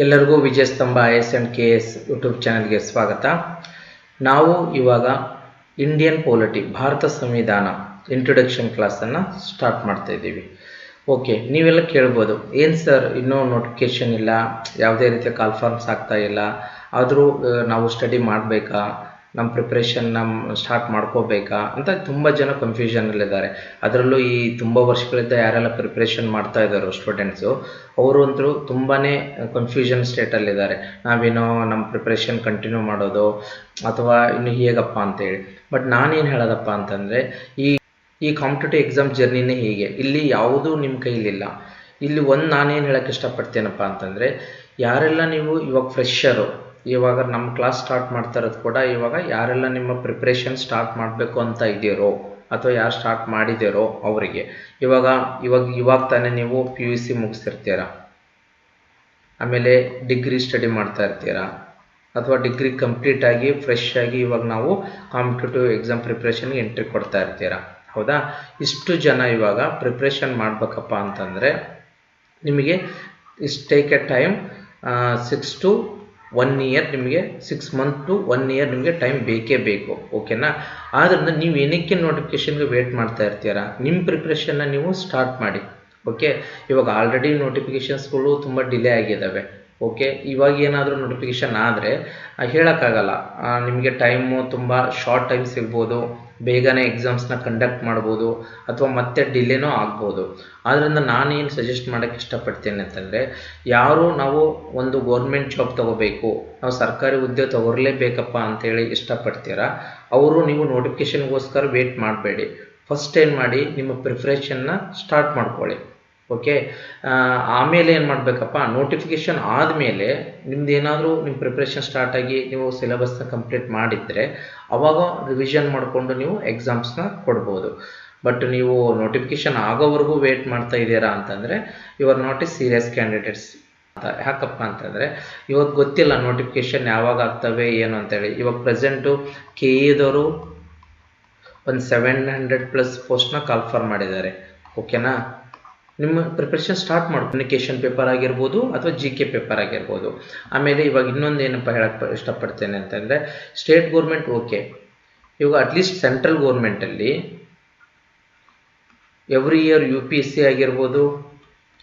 ಎಲ್ಲರಿಗೂ Vijayasthambha I S and K S YouTube ಚಾನಲ್ಗೆ ಸ್ವಾಗತ. ನಾವು ಇವಾಗ ಇಂಡಿಯನ್ ಪೋಲಿಟಿ, ಭಾರತ ಸಂವಿಧಾನ ಇಂಟ್ರೊಡಕ್ಷನ್ ಕ್ಲಾಸನ್ನು ಸ್ಟಾರ್ಟ್ ಮಾಡ್ತಾ ಇದ್ದೀವಿ. ಓಕೆ ನೀವೆಲ್ಲ ಕೇಳ್ಬೋದು. ಏನು ಸರ್, ಇನ್ನೂ ನೋಟಿಫಿಕೇಶನ್ ಇಲ್ಲ, ಯಾವುದೇ ರೀತಿಯ ಕಾಲ್ಫಾರ್ಮ್ಸ್ ಆಗ್ತಾ ಇಲ್ಲ, ಆದರೂ ನಾವು ಸ್ಟಡಿ ಮಾಡಬೇಕಾ? ನಮ್ಮ ಪ್ರಿಪ್ರೇಷನ್ ನಮ್ಮ ಸ್ಟಾರ್ಟ್ ಮಾಡ್ಕೋಬೇಕಾ ಅಂತ ತುಂಬ ಜನ ಕನ್ಫ್ಯೂಷನಲ್ಲಿದ್ದಾರೆ ಅದರಲ್ಲೂ ಈ ತುಂಬ ವರ್ಷಗಳಿಂದ ಯಾರೆಲ್ಲ ಪ್ರಿಪ್ರೇಷನ್ ಮಾಡ್ತಾ ಇದ್ದಾರೋ ಸ್ಟೂಡೆಂಟ್ಸು ಅವರು ಅಂತೂ ತುಂಬಾ ಕನ್ಫ್ಯೂಷನ್ ಸ್ಟೇಟಲ್ಲಿದ್ದಾರೆ ನಾವೇನೋ ನಮ್ಮ ಪ್ರಿಪ್ರೇಷನ್ ಕಂಟಿನ್ಯೂ ಮಾಡೋದು, ಅಥವಾ ಇನ್ನು ಹೇಗಪ್ಪ ಅಂತೇಳಿ. ಬಟ್ ನಾನೇನು ಹೇಳೋದಪ್ಪ ಅಂತಂದರೆ, ಈ ಈ ಕಾಂಪಿಟೇಟಿವ್ ಎಕ್ಸಾಮ್ ಜರ್ನಿನೇ ಹೀಗೆ. ಇಲ್ಲಿ ಯಾವುದೂ ನಿಮ್ಮ ಕೈಲಿಲ್ಲ. ಇಲ್ಲಿ ಒಂದು ನಾನೇನು ಹೇಳೋಕ್ಕೆ ಇಷ್ಟಪಡ್ತೇನಪ್ಪ ಅಂತಂದರೆ, ಯಾರೆಲ್ಲ ನೀವು ಇವಾಗ ಫ್ರೆಶರು ಇವಾಗ ನಮ್ಮ ಕ್ಲಾಸ್ ಸ್ಟಾರ್ಟ್ ಮಾಡ್ತಾ ಇರೋದು ಕೂಡ ಇವಾಗ ಯಾರೆಲ್ಲ ನಿಮ್ಮ ಪ್ರಿಪ್ರೇಷನ್ ಸ್ಟಾರ್ಟ್ ಮಾಡಬೇಕು ಅಂತ ಇದ್ದೀರೋ ಅಥವಾ ಯಾರು ಸ್ಟಾರ್ಟ್ ಮಾಡಿದ್ದೀರೋ ಅವರಿಗೆ. ಇವಾಗ ಇವಾಗ ಇವಾಗ ತಾನೇ ನೀವು ಪಿ ಯು ಸಿ ಮುಗಿಸ್ತಿರ್ತೀರ? ಆಮೇಲೆ ಡಿಗ್ರಿ ಸ್ಟಡಿ ಮಾಡ್ತಾ ಇರ್ತೀರ? ಅಥವಾ ಡಿಗ್ರಿ ಕಂಪ್ಲೀಟ್ ಆಗಿ ಫ್ರೆಶ್ ಆಗಿ ಇವಾಗ ನಾವು ಕಾಂಪಿಟೇಟಿವ್ ಎಕ್ಸಾಮ್ ಪ್ರಿಪ್ರೇಷನ್ಗೆ ಎಂಟ್ರಿ ಕೊಡ್ತಾ ಇರ್ತೀರಾ? ಹೌದಾ? ಇಷ್ಟು ಜನ ಇವಾಗ ಪ್ರಿಪ್ರೇಷನ್ ಮಾಡಬೇಕಪ್ಪ ಅಂತಂದರೆ ನಿಮಗೆ, is take a time six to one year ನಿಮಗೆ six month to one year ನಿಮಗೆ ಟೈಮ್ ಬೇಕೇ ಬೇಕು ಓಕೆನಾ ಆದ್ದರಿಂದ ನೀವು ಏನಕ್ಕೆ ನೋಟಿಫಿಕೇಷನ್ಗೆ ವೇಟ್ ಮಾಡ್ತಾ ಇರ್ತೀರಾ? ನಿಮ್ಮ ಪ್ರಿಪ್ರೇಷನ್ನ ನೀವು ಸ್ಟಾರ್ಟ್ ಮಾಡಿ ಓಕೆ ಇವಾಗ ಆಲ್ರೆಡಿ ನೋಟಿಫಿಕೇಷನ್ಸ್ಗಳು ತುಂಬ ಡಿಲೇ ಆಗಿದ್ದಾವೆ ಓಕೆ ಇವಾಗ ಏನಾದರೂ ನೋಟಿಫಿಕೇಷನ್ ಆದರೆ ಹೇಳೋಕ್ಕಾಗಲ್ಲ. ನಿಮಗೆ ಟೈಮು ತುಂಬ ಶಾರ್ಟ್ ಟೈಮ್ ಸಿಗ್ಬೋದು ಬೇಗನೆ ಎಕ್ಸಾಮ್ಸ್ನ ಕಂಡಕ್ಟ್ ಮಾಡ್ಬೋದು ಅಥವಾ ಮತ್ತೆ ಡಿಲೇನೂ ಆಗ್ಬೋದು. ಆದ್ದರಿಂದ ನಾನೇನು ಸಜೆಸ್ಟ್ ಮಾಡೋಕ್ಕೆ ಇಷ್ಟಪಡ್ತೇನೆ ಅಂತಂದರೆ, ಯಾರು ನಾವು ಒಂದು ಗೌರ್ಮೆಂಟ್ ಜಾಬ್ ತೊಗೋಬೇಕು, ನಾವು ಸರ್ಕಾರಿ ಹುದ್ದೆ ತೊಗೊರ್ಲೇಬೇಕಪ್ಪ ಅಂತೇಳಿ ಇಷ್ಟಪಡ್ತೀರಾ, ಅವರು ನೀವು ನೋಟಿಫಿಕೇಷನ್ಗೋಸ್ಕರ ವೇಟ್ ಮಾಡಬೇಡಿ. ಫಸ್ಟ್ ಏನು ಮಾಡಿ, ನಿಮ್ಮ ಪ್ರಿಪ್ರೇಷನ್ನ ಸ್ಟಾರ್ಟ್ ಮಾಡ್ಕೊಳ್ಳಿ. ಓಕೆ ಆಮೇಲೆ ಏನು ಮಾಡಬೇಕಪ್ಪ? ನೋಟಿಫಿಕೇಷನ್ ಆದಮೇಲೆ ನಿಮ್ದು ಏನಾದರೂ ನಿಮ್ಮ ಪ್ರಿಪ್ರೇಷನ್ ಸ್ಟಾರ್ಟ್ ಆಗಿ ನೀವು ಸಿಲೆಬಸ್ನ ಕಂಪ್ಲೀಟ್ ಮಾಡಿದರೆ ಅವಾಗ ರಿವಿಷನ್ ಮಾಡಿಕೊಂಡು ನೀವು ಎಕ್ಸಾಮ್ಸ್ನ ಕೊಡ್ಬೋದು. ಬಟ್ ನೀವು ನೋಟಿಫಿಕೇಷನ್ ಆಗೋವರೆಗೂ ವೇಟ್ ಮಾಡ್ತಾ ಇದ್ದೀರಾ ಅಂತಂದರೆ you are not a serious candidates ಅಂತ ಯಾಕಪ್ಪ ಅಂತಂದರೆ, ಇವಾಗ ಗೊತ್ತಿಲ್ಲ ನೋಟಿಫಿಕೇಷನ್ ಯಾವಾಗ ಆಗ್ತವೆ, ಏನು ಅಂತೇಳಿ. ಇವಾಗ ಪ್ರೆಸೆಂಟು ಕೆ ಇದವರು ಒಂದು ಸೆವೆನ್ ಹಂಡ್ರೆಡ್ ಪ್ಲಸ್ ಪೋಸ್ಟ್ನ ಕಾಲ್ಫರ್ ಮಾಡಿದ್ದಾರೆ. ಓಕೆನಾ ನಿಮ್ಮ ಪ್ರಿಪ್ರೇಷನ್ ಸ್ಟಾರ್ಟ್ ಮಾಡಿ. ಕಮ್ಯುನಿಕೇಷನ್ ಪೇಪರ್ ಆಗಿರ್ಬೋದು ಅಥವಾ ಜಿ ಕೆ ಪೇಪರ್ ಆಗಿರ್ಬೋದು. ಆಮೇಲೆ ಇವಾಗ ಇನ್ನೊಂದು ಏನಪ್ಪ ಹೇಳಕ್ಕೆ ಇಷ್ಟಪಡ್ತೇನೆ ಅಂತಂದರೆ ಸ್ಟೇಟ್ ಗೌರ್ಮೆಂಟ್ ಓಕೆ ಇವಾಗ at least central ಗೌರ್ಮೆಂಟಲ್ಲಿ every year U P S C ಆಗಿರ್ಬೋದು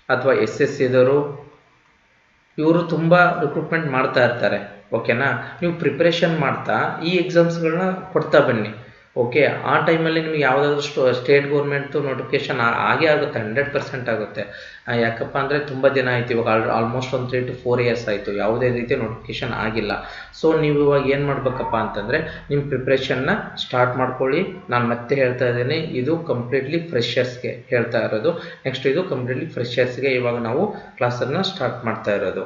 ಅಥವಾ ಎಸ್ ಎಸ್ ಸಿದವರು ಇವರು ತುಂಬ ರಿಕ್ರೂಟ್ಮೆಂಟ್ ಮಾಡ್ತಾ ಇರ್ತಾರೆ. ಓಕೆನಾ ನೀವು ಪ್ರಿಪ್ರೇಷನ್ ಮಾಡ್ತಾ ಈ ಎಕ್ಸಾಮ್ಸ್ಗಳನ್ನ ಕೊಡ್ತಾ ಬನ್ನಿ. ಓಕೆ ಆ ಟೈಮಲ್ಲಿ ನಿಮ್ಗೆ ಯಾವುದಾದ್ರೂ ಸ್ಟೋ ಸ್ಟೇಟ್ ಗೌರ್ಮೆಂಟ್ದು ನೋಟಿಫಿಕೇಶನ್ ಆಗೇ ಆಗುತ್ತೆ ಹಂಡ್ರೆಡ್ ಪರ್ಸೆಂಟ್ ಆಗುತ್ತೆ. ಯಾಕಪ್ಪ ಅಂದರೆ ತುಂಬ ದಿನ ಆಯಿತು, ಇವಾಗ ಆಲ್ ಆಲ್ಮೋಸ್ಟ್ ಒಂದು ತ್ರೀ ಟು ಫೋರ್ ಇಯರ್ಸ್ ಆಯಿತು, ಯಾವುದೇ ರೀತಿ ನೋಟಿಫಿಕೇಶನ್ ಆಗಿಲ್ಲ. ಸೊ ನೀವು ಇವಾಗ ಏನು ಮಾಡಬೇಕಪ್ಪ ಅಂತಂದರೆ ನಿಮ್ಮ ಪ್ರಿಪ್ರೇಷನ್ನ ಸ್ಟಾರ್ಟ್ ಮಾಡ್ಕೊಳ್ಳಿ. ನಾನು ಮತ್ತೆ ಹೇಳ್ತಾ ಇದ್ದೀನಿ, ಇದು ಕಂಪ್ಲೀಟ್ಲಿ ಫ್ರೆಷರ್ಸ್ಗೆ ಹೇಳ್ತಾ ಇರೋದು. ನೆಕ್ಸ್ಟ್ ಇದು ಕಂಪ್ಲೀಟ್ಲಿ ಫ್ರೆಷರ್ಸ್ಗೆ ಇವಾಗ ನಾವು ಕ್ಲಾಸನ್ನು ಸ್ಟಾರ್ಟ್ ಮಾಡ್ತಾ ಇರೋದು.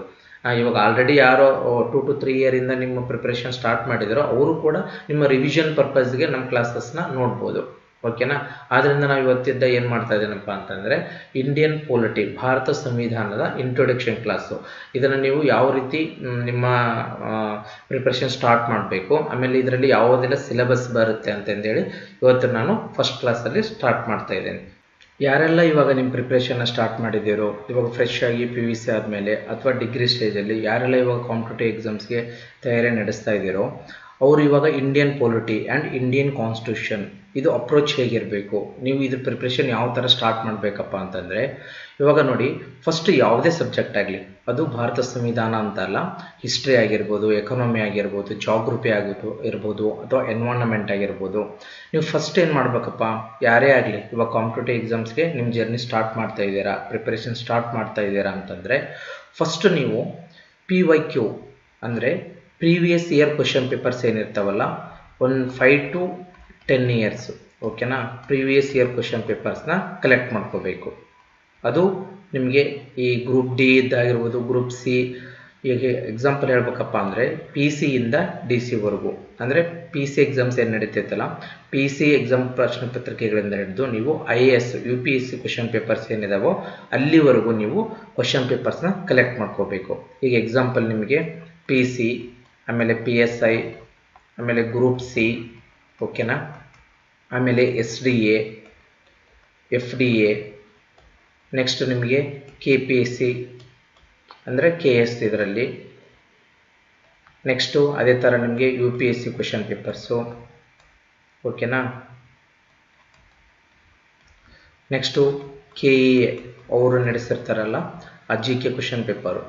ಇವಾಗ ಆಲ್ರೆಡಿ ಯಾರೋ ಟು ಟು ತ್ರೀ ಇಯರಿಂದ ನಿಮ್ಮ ಪ್ರಿಪ್ರೇಷನ್ ಸ್ಟಾರ್ಟ್ ಮಾಡಿದರೋ, ಅವರು ಕೂಡ ನಿಮ್ಮ ರಿವಿಷನ್ ಪರ್ಪಸ್ಗೆ ನಮ್ಮ ಕ್ಲಾಸಸ್ನ ನೋಡ್ಬೋದು. ಓಕೆನಾ ಆದ್ದರಿಂದ ನಾವು ಇವತ್ತಿದ್ದ ಏನು ಮಾಡ್ತಾ ಇದ್ದೀನಪ್ಪ ಅಂತಂದರೆ ಇಂಡಿಯನ್ ಪೊಲಿಟಿ ಭಾರತ ಸಂವಿಧಾನದ ಇಂಟ್ರೊಡಕ್ಷನ್ ಕ್ಲಾಸು ಇದನ್ನು ನೀವು ಯಾವ ರೀತಿ ನಿಮ್ಮ ಪ್ರಿಪ್ರೇಷನ್ ಸ್ಟಾರ್ಟ್ ಮಾಡಬೇಕು, ಆಮೇಲೆ ಇದರಲ್ಲಿ ಯಾವುದೆಲ್ಲ ಸಿಲೆಬಸ್ ಬರುತ್ತೆ ಅಂತಂದೇಳಿ ಇವತ್ತು ನಾನು ಫಸ್ಟ್ ಕ್ಲಾಸಲ್ಲಿ ಸ್ಟಾರ್ಟ್ ಮಾಡ್ತಾ ಇದ್ದೇನೆ. ಯಾರೆಲ್ಲ ಇವಾಗ ನಿಮ್ಮ ಪ್ರಿಪ್ರೇಷನ್ನ ಸ್ಟಾರ್ಟ್ ಮಾಡಿದ್ದೀರೋ, ಇವಾಗ ಫ್ರೆಶ್ ಆಗಿ ಪಿ ವಿ ಸಿ ಆದಮೇಲೆ ಅಥವಾ ಡಿಗ್ರಿ ಸ್ಟೇಜಲ್ಲಿ ಯಾರೆಲ್ಲ ಇವಾಗ ಕಾಂಪಿಟೇಟಿವ್ ಎಕ್ಸಾಮ್ಸ್ಗೆ ತಯಾರಿ ನಡೆಸ್ತಾ ಇದ್ದೀರೋ, ಅವರು ಇವಾಗ Indian polity and Indian constitution ಇದು ಅಪ್ರೋಚ್ ಹೇಗಿರಬೇಕು, ನೀವು ಇದ್ರ ಪ್ರಿಪ್ರೇಷನ್ ಯಾವ ಥರ ಸ್ಟಾರ್ಟ್ ಮಾಡಬೇಕಪ್ಪ ಅಂತಂದರೆ, ಇವಾಗ ನೋಡಿ ಫಸ್ಟ್ ಯಾವುದೇ ಸಬ್ಜೆಕ್ಟ್ ಆಗಲಿ ಅದು ಭಾರತ ಸಂವಿಧಾನ ಅಂತಲ್ಲ. ಹಿಸ್ಟ್ರಿ ಆಗಿರ್ಬೋದು ಎಕನಾಮಿ ಆಗಿರ್ಬೋದು ಜಾಗೃತಿ ಆಗಿರ್ಬೋದು, ಇರ್ಬೋದು, ಅಥವಾ ಎನ್ವೈರನ್ಮೆಂಟ್ ಆಗಿರ್ಬೋದು. ನೀವು ಫಸ್ಟ್ ಏನು ಮಾಡಬೇಕಪ್ಪ? ಯಾರೇ ಆಗಲಿ, ಇವಾಗ ಕಾಂಪಿಟೇಟಿವ್ ಎಕ್ಸಾಮ್ಸ್ಗೆ ನಿಮ್ಮ ಜರ್ನಿ ಸ್ಟಾರ್ಟ್ ಮಾಡ್ತಾ ಇದ್ದೀರಾ ಪ್ರಿಪ್ರೇಷನ್ ಸ್ಟಾರ್ಟ್ ಮಾಡ್ತಾ ಇದ್ದೀರಾ ಅಂತಂದರೆ ಫಸ್ಟ್ ನೀವು ಪಿ ವೈ ಕ್ಯೂ ಅಂದರೆ ಪ್ರೀವಿಯಸ್ ಇಯರ್ ಕ್ವಶನ್ ಪೇಪರ್ಸ್ ಏನಿರ್ತಾವಲ್ಲ, ಒಂದು ಫೈವ್ ಟು ಟೆನ್ ಇಯರ್ಸು ಓಕೆನಾ ಪ್ರೀವಿಯಸ್ ಇಯರ್ ಕ್ವಶನ್ ಪೇಪರ್ಸ್ನ ಕಲೆಕ್ಟ್ ಮಾಡ್ಕೋಬೇಕು. ಅದು ನಿಮಗೆ ಈ ಗ್ರೂಪ್ ಡಿ ಇದ್ದಾಗಿರ್ಬೋದು ಗ್ರೂಪ್ ಸಿ ಈಗ ಎಕ್ಸಾಂಪಲ್ ಹೇಳ್ಬೇಕಪ್ಪ ಅಂದರೆ ಪಿ ಸಿಯಿಂದ ಡಿ ಸಿವರೆಗೂ ಅಂದರೆ ಪಿ ಸಿ ಎಕ್ಸಾಮ್ಸ್ ಏನು ನಡೀತೈತಲ್ಲ ಪಿ ಸಿ ಎಕ್ಸಾಮ್ ಪ್ರಶ್ನೆ ಪತ್ರಿಕೆಗಳಿಂದ ಹಿಡಿದು ನೀವು I A S U P S C question papers ಏನಿದಾವೋ ಅಲ್ಲಿವರೆಗೂ ನೀವು ಕ್ವಶನ್ ಪೇಪರ್ಸ್ನ ಕಲೆಕ್ಟ್ ಮಾಡ್ಕೋಬೇಕು. ಈಗ ಎಕ್ಸಾಂಪಲ್ ನಿಮಗೆ ಪಿ ಸಿ ಆಮೇಲೆ ಪಿ ಎಸ್ ಐ ಆಮೇಲೆ ಗ್ರೂಪ್ ಸಿ ಓಕೆನಾ ಆಮೇಲೆ S D A F D A next ನಿಮಗೆ ಕೆ ಪಿ ಎಸ್ ಸಿ ಅಂದರೆ ಕೆ ಎಸ್ ಇದರಲ್ಲಿ. ನೆಕ್ಸ್ಟು ಅದೇ ಥರ ನಿಮಗೆ U P S C question papers ಓಕೆನಾ ನೆಕ್ಸ್ಟು ಕೆ ಇ ಎ ಅವರು ನಡೆಸಿರ್ತಾರಲ್ಲ, ಆ ಜಿ ಕೆ ಕ್ವಶನ್ ಪೇಪರು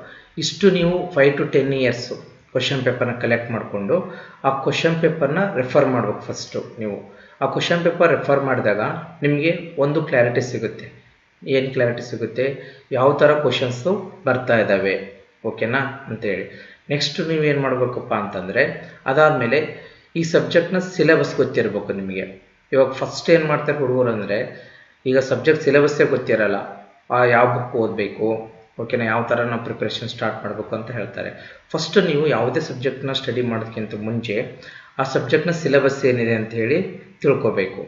ಇಷ್ಟು ನೀವು five to ten years question ಪೇಪರ್ನ ಕಲೆಕ್ಟ್ ಮಾಡಿಕೊಂಡು, ಆ ಕ್ವಶನ್ ಪೇಪರ್ನ ರೆಫರ್ ಮಾಡ್ಬೇಕು ಫಸ್ಟು ನೀವು. ಆ ಕ್ವಶನ್ ಪೇಪರ್ ರೆಫರ್ ಮಾಡಿದಾಗ ನಿಮಗೆ ಒಂದು ಕ್ಲಾರಿಟಿ ಸಿಗುತ್ತೆ. ಏನು ಕ್ಲಾರಿಟಿ ಸಿಗುತ್ತೆ? ಯಾವ ಥರ ಕ್ವಶನ್ಸು ಬರ್ತಾ ಇದ್ದಾವೆ ಓಕೆನಾ ಅಂತೇಳಿ ನೆಕ್ಸ್ಟ್ ನೀವೇನು ಮಾಡಬೇಕಪ್ಪ ಅಂತಂದರೆ, ಅದಾದಮೇಲೆ ಈ ಸಬ್ಜೆಕ್ಟ್ನ ಸಿಲೆಬಸ್ ಗೊತ್ತಿರಬೇಕು ನಿಮಗೆ. ಇವಾಗ ಫಸ್ಟ್ ಏನು ಮಾಡ್ತಾರೆ ಹುಡುಗರು ಅಂದರೆ, ಈಗ ಸಬ್ಜೆಕ್ಟ್ ಸಿಲೆಬಸ್ಸೇ ಗೊತ್ತಿರಲ್ಲ. ಆ ಯಾವ ಬುಕ್ ಓದಬೇಕು? ಓಕೆನಾ ಯಾವ ಥರ ನಾವು ಪ್ರಿಪ್ರೇಷನ್ ಸ್ಟಾರ್ಟ್ ಮಾಡಬೇಕು ಅಂತ ಹೇಳ್ತಾರೆ. ಫಸ್ಟ್ ನೀವು ಯಾವುದೇ ಸಬ್ಜೆಕ್ಟ್ನ ಸ್ಟಡಿ ಮಾಡೋದಕ್ಕಿಂತ ಮುಂಚೆ, ಆ ಸಬ್ಜೆಕ್ಟ್ನ ಸಿಲೆಬಸ್ ಏನಿದೆ ಅಂತ ಹೇಳಿ ತಿಳ್ಕೊಬೇಕು.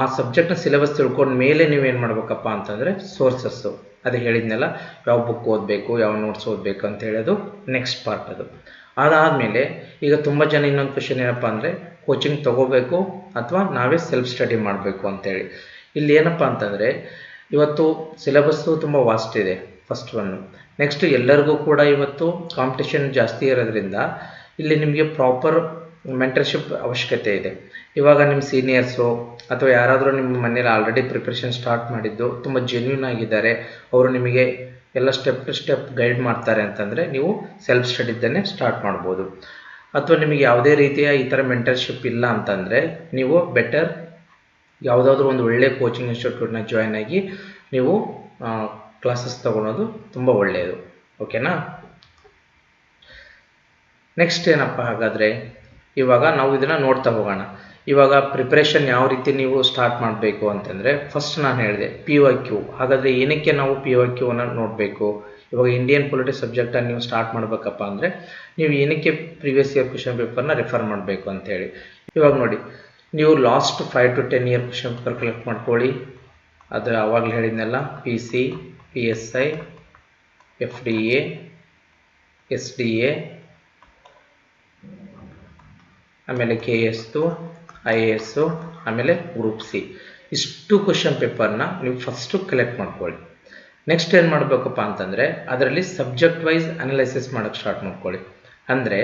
ಆ ಸಬ್ಜೆಕ್ಟ್ನ ಸಿಲೆಬಸ್ ತಿಳ್ಕೊಂಡ ಮೇಲೆ ನೀವೇನು ಮಾಡ್ಬೇಕಪ್ಪ ಅಂತಂದರೆ ಸೋರ್ಸಸ್ಸು ಅದು ಹೇಳಿದ್ನೆಲ್ಲ, ಯಾವ ಬುಕ್ ಓದಬೇಕು, ಯಾವ ನೋಟ್ಸ್ ಓದಬೇಕು ಅಂತ ಹೇಳೋದು ನೆಕ್ಸ್ಟ್ ಪಾರ್ಟ್ ಅದು. ಅದಾದಮೇಲೆ ಈಗ ತುಂಬ ಜನ ಇನ್ನೊಂದು ಕ್ವಶನ್ ಏನಪ್ಪ ಅಂದರೆ ಕೋಚಿಂಗ್ ತೊಗೋಬೇಕು ಅಥವಾ ನಾವೇ ಸೆಲ್ಫ್ ಸ್ಟಡಿ ಮಾಡಬೇಕು ಅಂತೇಳಿ. ಇಲ್ಲಿ ಏನಪ್ಪ ಅಂತಂದರೆ, ಇವತ್ತು ಸಿಲೆಬಸ್ಸು ತುಂಬ ವಾಸ್ಟ್ ಇದೆ ಫಸ್ಟ್ ಒನ್ನು ನೆಕ್ಸ್ಟ್ ಎಲ್ಲರಿಗೂ ಕೂಡ ಇವತ್ತು ಕಾಂಪಿಟೇಷನ್ ಜಾಸ್ತಿ ಇರೋದ್ರಿಂದ, ಇಲ್ಲಿ ನಿಮಗೆ ಪ್ರಾಪರ್ ಮೆಂಟರ್ಶಿಪ್ ಅವಶ್ಯಕತೆ ಇದೆ. ಇವಾಗ ನಿಮ್ಮ ಸೀನಿಯರ್ಸು ಅಥವಾ ಯಾರಾದರೂ ನಿಮ್ಮ ಮನೇಲಿ ಆಲ್ರೆಡಿ ಪ್ರಿಪ್ರೇಷನ್ ಸ್ಟಾರ್ಟ್ ಮಾಡಿದ್ದು, ತುಂಬ ಜೆನ್ಯೂನ್ ಆಗಿದ್ದಾರೆ, ಅವರು ನಿಮಗೆ ಎಲ್ಲ ಸ್ಟೆಪ್ ಟು ಸ್ಟೆಪ್ ಗೈಡ್ ಮಾಡ್ತಾರೆ ಅಂತಂದರೆ ನೀವು ಸೆಲ್ಫ್ ಸ್ಟಡಿದ್ದನ್ನೇ ಸ್ಟಾರ್ಟ್ ಮಾಡ್ಬೋದು. ಅಥವಾ ನಿಮಗೆ ಯಾವುದೇ ರೀತಿಯ ಈ ಥರ ಮೆಂಟರ್ಶಿಪ್ ಇಲ್ಲ ಅಂತಂದರೆ ನೀವು ಬೆಟರ್ ಯಾವುದಾದ್ರೂ ಒಂದು ಒಳ್ಳೆಯ ಕೋಚಿಂಗ್ ಇನ್ಸ್ಟಿಟ್ಯೂಟ್ನ ಜಾಯ್ನ್ ಆಗಿ ನೀವು ಕ್ಲಾಸಸ್ ತೊಗೊಳೋದು ತುಂಬ ಒಳ್ಳೆಯದು ಓಕೆನಾ ನೆಕ್ಸ್ಟ್ ಏನಪ್ಪ ಹಾಗಾದರೆ? ಇವಾಗ ನಾವು ಇದನ್ನು ನೋಡ್ತಾ ಹೋಗೋಣ. ಇವಾಗ ಪ್ರಿಪ್ರೇಷನ್ ಯಾವ ರೀತಿ ನೀವು ಸ್ಟಾರ್ಟ್ ಮಾಡಬೇಕು ಅಂತಂದರೆ ಫಸ್ಟ್ ನಾನು ಹೇಳಿದೆ ಪಿ ಒ ಕ್ಯೂ ಹಾಗಾದರೆ ಏನಕ್ಕೆ ನಾವು ಪಿ ಒ ಕ್ಯೂನ ನೋಡಬೇಕು? ಇವಾಗ ಇಂಡಿಯನ್ ಪೊಲಿಟಿಕ್ಸ್ ಸಬ್ಜೆಕ್ಟನ್ನು ನೀವು ಸ್ಟಾರ್ಟ್ ಮಾಡಬೇಕಪ್ಪ ಅಂದರೆ, ನೀವು ಏನಕ್ಕೆ ಪ್ರಿವಿಯಸ್ ಇಯರ್ ಕ್ವಶನ್ ಪೇಪರ್ನ ರೆಫರ್ ಮಾಡಬೇಕು ಅಂತೇಳಿ ಇವಾಗ ನೋಡಿ, ನೀವು last five to ten year question paper collect ಮಾಡ್ಕೊಳ್ಳಿ. ಅದು ಆವಾಗಲೇ ಹೇಳಿದ್ನಲ್ಲ P C P S I F D A S D A ಆಮೇಲೆ ಕೆ ಎಸ್ದು ಐ ಎ ಎಸ್ಸು ಆಮೇಲೆ ಗ್ರೂಪ್ ಸಿ ಇಷ್ಟು ಕ್ವಶನ್ ಪೇಪರ್ನ ನೀವು ಫಸ್ಟು ಕಲೆಕ್ಟ್ ಮಾಡ್ಕೊಳ್ಳಿ. ನೆಕ್ಸ್ಟ್ ಏನು ಮಾಡಬೇಕಪ್ಪ ಅಂತಂದರೆ, ಅದರಲ್ಲಿ ಸಬ್ಜೆಕ್ಟ್ ವೈಸ್ ಅನಲೈಸಿಸ್ ಮಾಡೋಕ್ಕೆ ಸ್ಟಾರ್ಟ್ ಮಾಡ್ಕೊಳ್ಳಿ. ಅಂದರೆ,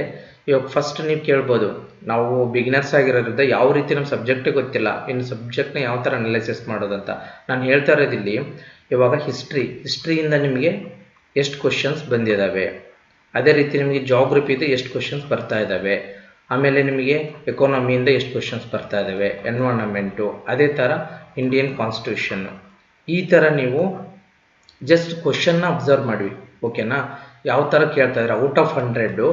ಇವಾಗ ಫಸ್ಟ್ ನೀವು ಕೇಳ್ಬೋದು, ನಾವು ಬಿಗಿನರ್ಸ್ ಆಗಿರೋದ್ರಿಂದ ಯಾವ ರೀತಿ ನಮ್ಮ ಸಬ್ಜೆಕ್ಟೇ ಗೊತ್ತಿಲ್ಲ, ಇನ್ನು ಸಬ್ಜೆಕ್ಟ್ನ ಯಾವ ಥರ ಅನಲೈಸಿಸ್ ಮಾಡೋದಂತ ನಾನು ಹೇಳ್ತಾ ಇರೋದಿಲ್ಲಿ, ಇವಾಗ ಹಿಸ್ಟ್ರಿ ಹಿಸ್ಟ್ರಿಯಿಂದ ನಿಮಗೆ ಎಷ್ಟು ಕ್ವಶನ್ಸ್ ಬಂದಿದ್ದಾವೆ ಅದೇ ರೀತಿ ನಿಮಗೆ ಜಾಗ್ರಫಿದು ಎಷ್ಟು ಕ್ವಶನ್ಸ್ ಬರ್ತಾ ಇದ್ದಾವೆ ಆಮೇಲೆ ನಿಮಗೆ ಎಕಾನಮಿಯಿಂದ ಎಷ್ಟು ಕ್ವಶನ್ಸ್ ಬರ್ತಾ ಇದ್ದಾವೆ ಎನ್ವೈರನ್ಮೆಂಟು ಅದೇ ಥರ ಇಂಡಿಯನ್ ಕಾನ್ಸ್ಟಿಟ್ಯೂಷನ್ನು ಈ ಥರ ನೀವು ಜಸ್ಟ್ ಕ್ವಶನ್ನ ಅಬ್ಸರ್ವ್ ಮಾಡಿ ಓಕೆನಾ ಯಾವ ಥರ ಕೇಳ್ತಾ ಇದ್ದಾರೆ? ಔಟ್ ಆಫ್ ಹಂಡ್ರೆಡು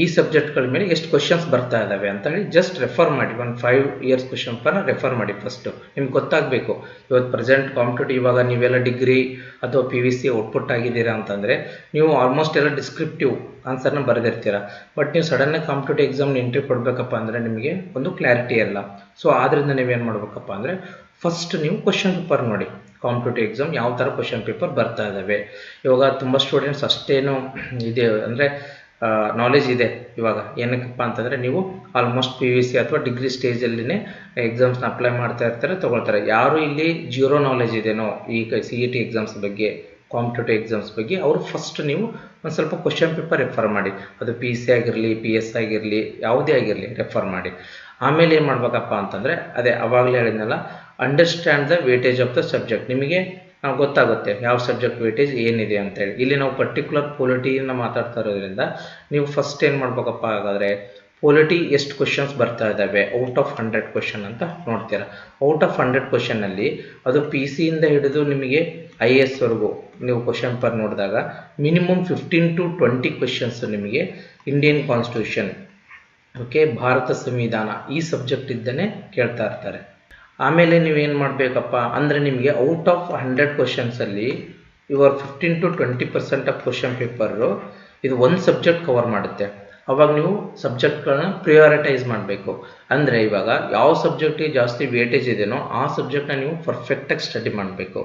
ಈ ಸಬ್ಜೆಕ್ಟ್ಗಳ ಮೇಲೆ ಎಷ್ಟು ಕ್ವಶನ್ಸ್ ಬರ್ತಾ ಇದ್ದಾವೆ ಅಂತ ಹೇಳಿ ಜಸ್ಟ್ ರೆಫರ್ ಮಾಡಿ, ಒಂದು ಫೈವ್ ಇಯರ್ಸ್ ಕ್ವಶನ್ ಪರ್ನ ರೆಫರ್ ಮಾಡಿ ಫಸ್ಟು ನಿಮ್ಗೆ ಗೊತ್ತಾಗಬೇಕು ಇವತ್ತು ಪ್ರೆಸೆಂಟ್ ಕಾಂಪಿಟೇಟಿವ್ ಇವಾಗ ನೀವೆಲ್ಲ ಡಿಗ್ರಿ ಅಥವಾ ಪಿ ವಿ ಸಿ ಔಟ್ಪುಟ್ ಆಗಿದ್ದೀರಾ ಅಂತಂದರೆ ನೀವು ಆಲ್ಮೋಸ್ಟ್ ಎಲ್ಲ ಡಿಸ್ಕ್ರಿಪ್ಟಿವ್ ಆನ್ಸರ್ನ ಬರೆದಿರ್ತೀರ. ಬಟ್ ನೀವು ಸಡನ್ನಾಗಿ ಕಾಂಪಿಟೇಟಿವ್ ಎಕ್ಸಾಮ್ನ ಎಂಟ್ರಿ ಕೊಡಬೇಕಪ್ಪ ಅಂದರೆ ನಿಮಗೆ ಒಂದು ಕ್ಲಾರಿಟಿ ಇಲ್ಲ. ಸೊ ಆದ್ದರಿಂದ ನೀವೇನು ಮಾಡಬೇಕಪ್ಪ ಅಂದರೆ ಫಸ್ಟ್ ನೀವು ಕ್ವಶನ್ ಪೇಪರ್ ನೋಡಿ ಕಾಂಪಿಟೇಟಿವ್ ಎಕ್ಸಾಮ್ ಯಾವ ಥರ ಕ್ವಶನ್ ಪೇಪರ್ ಬರ್ತಾ ಇದ್ದಾವೆ ಇವಾಗ ತುಂಬ ಸ್ಟೂಡೆಂಟ್ಸ್ ಅಷ್ಟೇನು ಇದೆ ಅಂದರೆ ನಾಲೆಜ್ ಇದೆ ಇವಾಗ. ಏನಕ್ಕಪ್ಪ ಅಂತಂದರೆ ನೀವು ಆಲ್ಮೋಸ್ಟ್ ಪಿ ವಿ ಸಿ ಅಥವಾ ಡಿಗ್ರಿ ಸ್ಟೇಜಲ್ಲಿನೇ ಎಕ್ಸಾಮ್ಸ್ನ ಅಪ್ಲೈ ಮಾಡ್ತಾ ಇರ್ತಾರೆ, ತೊಗೊಳ್ತಾರೆ. ಯಾರು ಇಲ್ಲಿ ಜೀರೋ ನಾಲೆಜ್ ಇದೆನೋ ಈಗ ಸಿ ಇ ಟಿ ಎಕ್ಸಾಮ್ಸ್ ಬಗ್ಗೆ ಕಾಂಪಿಟೇಟಿವ್ ಎಕ್ಸಾಮ್ಸ್ ಬಗ್ಗೆ, ಅವರು ಫಸ್ಟ್ ನೀವು ಒಂದು ಸ್ವಲ್ಪ ಕ್ವಶನ್ ಪೇಪರ್ ರೆಫರ್ ಮಾಡಿ. ಅದು ಪಿ ಸಿ ಆಗಿರಲಿ ಪಿ ಎಸ್ ಆಗಿರಲಿ, ಯಾವುದೇ ಆಗಿರಲಿ ರೆಫರ್ ಮಾಡಿ. ಆಮೇಲೆ ಏನು ಮಾಡ್ಬೇಕಪ್ಪ ಅಂತಂದರೆ, ಅದೇ ಅವಾಗಲೇ ಹೇಳಿದ್ನಲ್ಲ understand the weightage of the subject ನಿಮಗೆ ಗೊತ್ತಾಗುತ್ತೆ. ಯಾವ ಸಬ್ಜೆಕ್ಟ್ ವೇಟೇಜ್ ಏನಿದೆ ಅಂತೇಳಿ. ಇಲ್ಲಿ ನಾವು ಪರ್ಟಿಕ್ಯುಲರ್ ಪೊಲಿಟಿನ ಮಾತಾಡ್ತಾ ಇರೋದ್ರಿಂದ ನೀವು ಫಸ್ಟ್ ಏನು ಮಾಡ್ಬೇಕಪ್ಪ ಹಾಗಾದರೆ ಪೊಲಿಟಿ ಎಷ್ಟು ಕ್ವಶನ್ಸ್ ಬರ್ತಾ ಇದ್ದಾವೆ ಔಟ್ ಆಫ್ ಹಂಡ್ರೆಡ್ ಕ್ವಶನ್ ಅಂತ ನೋಡ್ತೀರಾ. ಔಟ್ ಆಫ್ ಹಂಡ್ರೆಡ್ ಕ್ವಶನ್ನಲ್ಲಿ ಅದು ಪಿ ಸಿಯಿಂದ ಹಿಡಿದು ನಿಮಗೆ ಐ ಎಸ್ವರೆಗೂ ನೀವು ಕ್ವಶನ್ ಪರ್ ನೋಡಿದಾಗ minimum fifteen to twenty questions ನಿಮಗೆ ಇಂಡಿಯನ್ ಕಾನ್ಸ್ಟಿಟ್ಯೂಷನ್ ಓಕೆ ಭಾರತ ಸಂವಿಧಾನ ಈ ಸಬ್ಜೆಕ್ಟ್ ಇದ್ದನೇ ಕೇಳ್ತಾ ಇರ್ತಾರೆ. ಆಮೇಲೆ ನೀವೇನು ಮಾಡಬೇಕಪ್ಪ ಅಂದರೆ ನಿಮಗೆ ಔಟ್ ಆಫ್ ಹಂಡ್ರೆಡ್ ಕ್ವಶನ್ಸಲ್ಲಿ ಇವರು fifteen to twenty percent of question paper ಇದು ಒಂದು ಸಬ್ಜೆಕ್ಟ್ ಕವರ್ ಮಾಡುತ್ತೆ. ಅವಾಗ ನೀವು ಸಬ್ಜೆಕ್ಟ್ಗಳನ್ನ ಪ್ರಿಯಾರಿಟೈಸ್ ಮಾಡಬೇಕು. ಅಂದರೆ ಇವಾಗ ಯಾವ ಸಬ್ಜೆಕ್ಟಿಗೆ ಜಾಸ್ತಿ ವೇಟೇಜ್ ಇದೆಯೋ ಆ ಸಬ್ಜೆಕ್ಟ್ನ ನೀವು ಪರ್ಫೆಕ್ಟಾಗಿ ಸ್ಟಡಿ ಮಾಡಬೇಕು.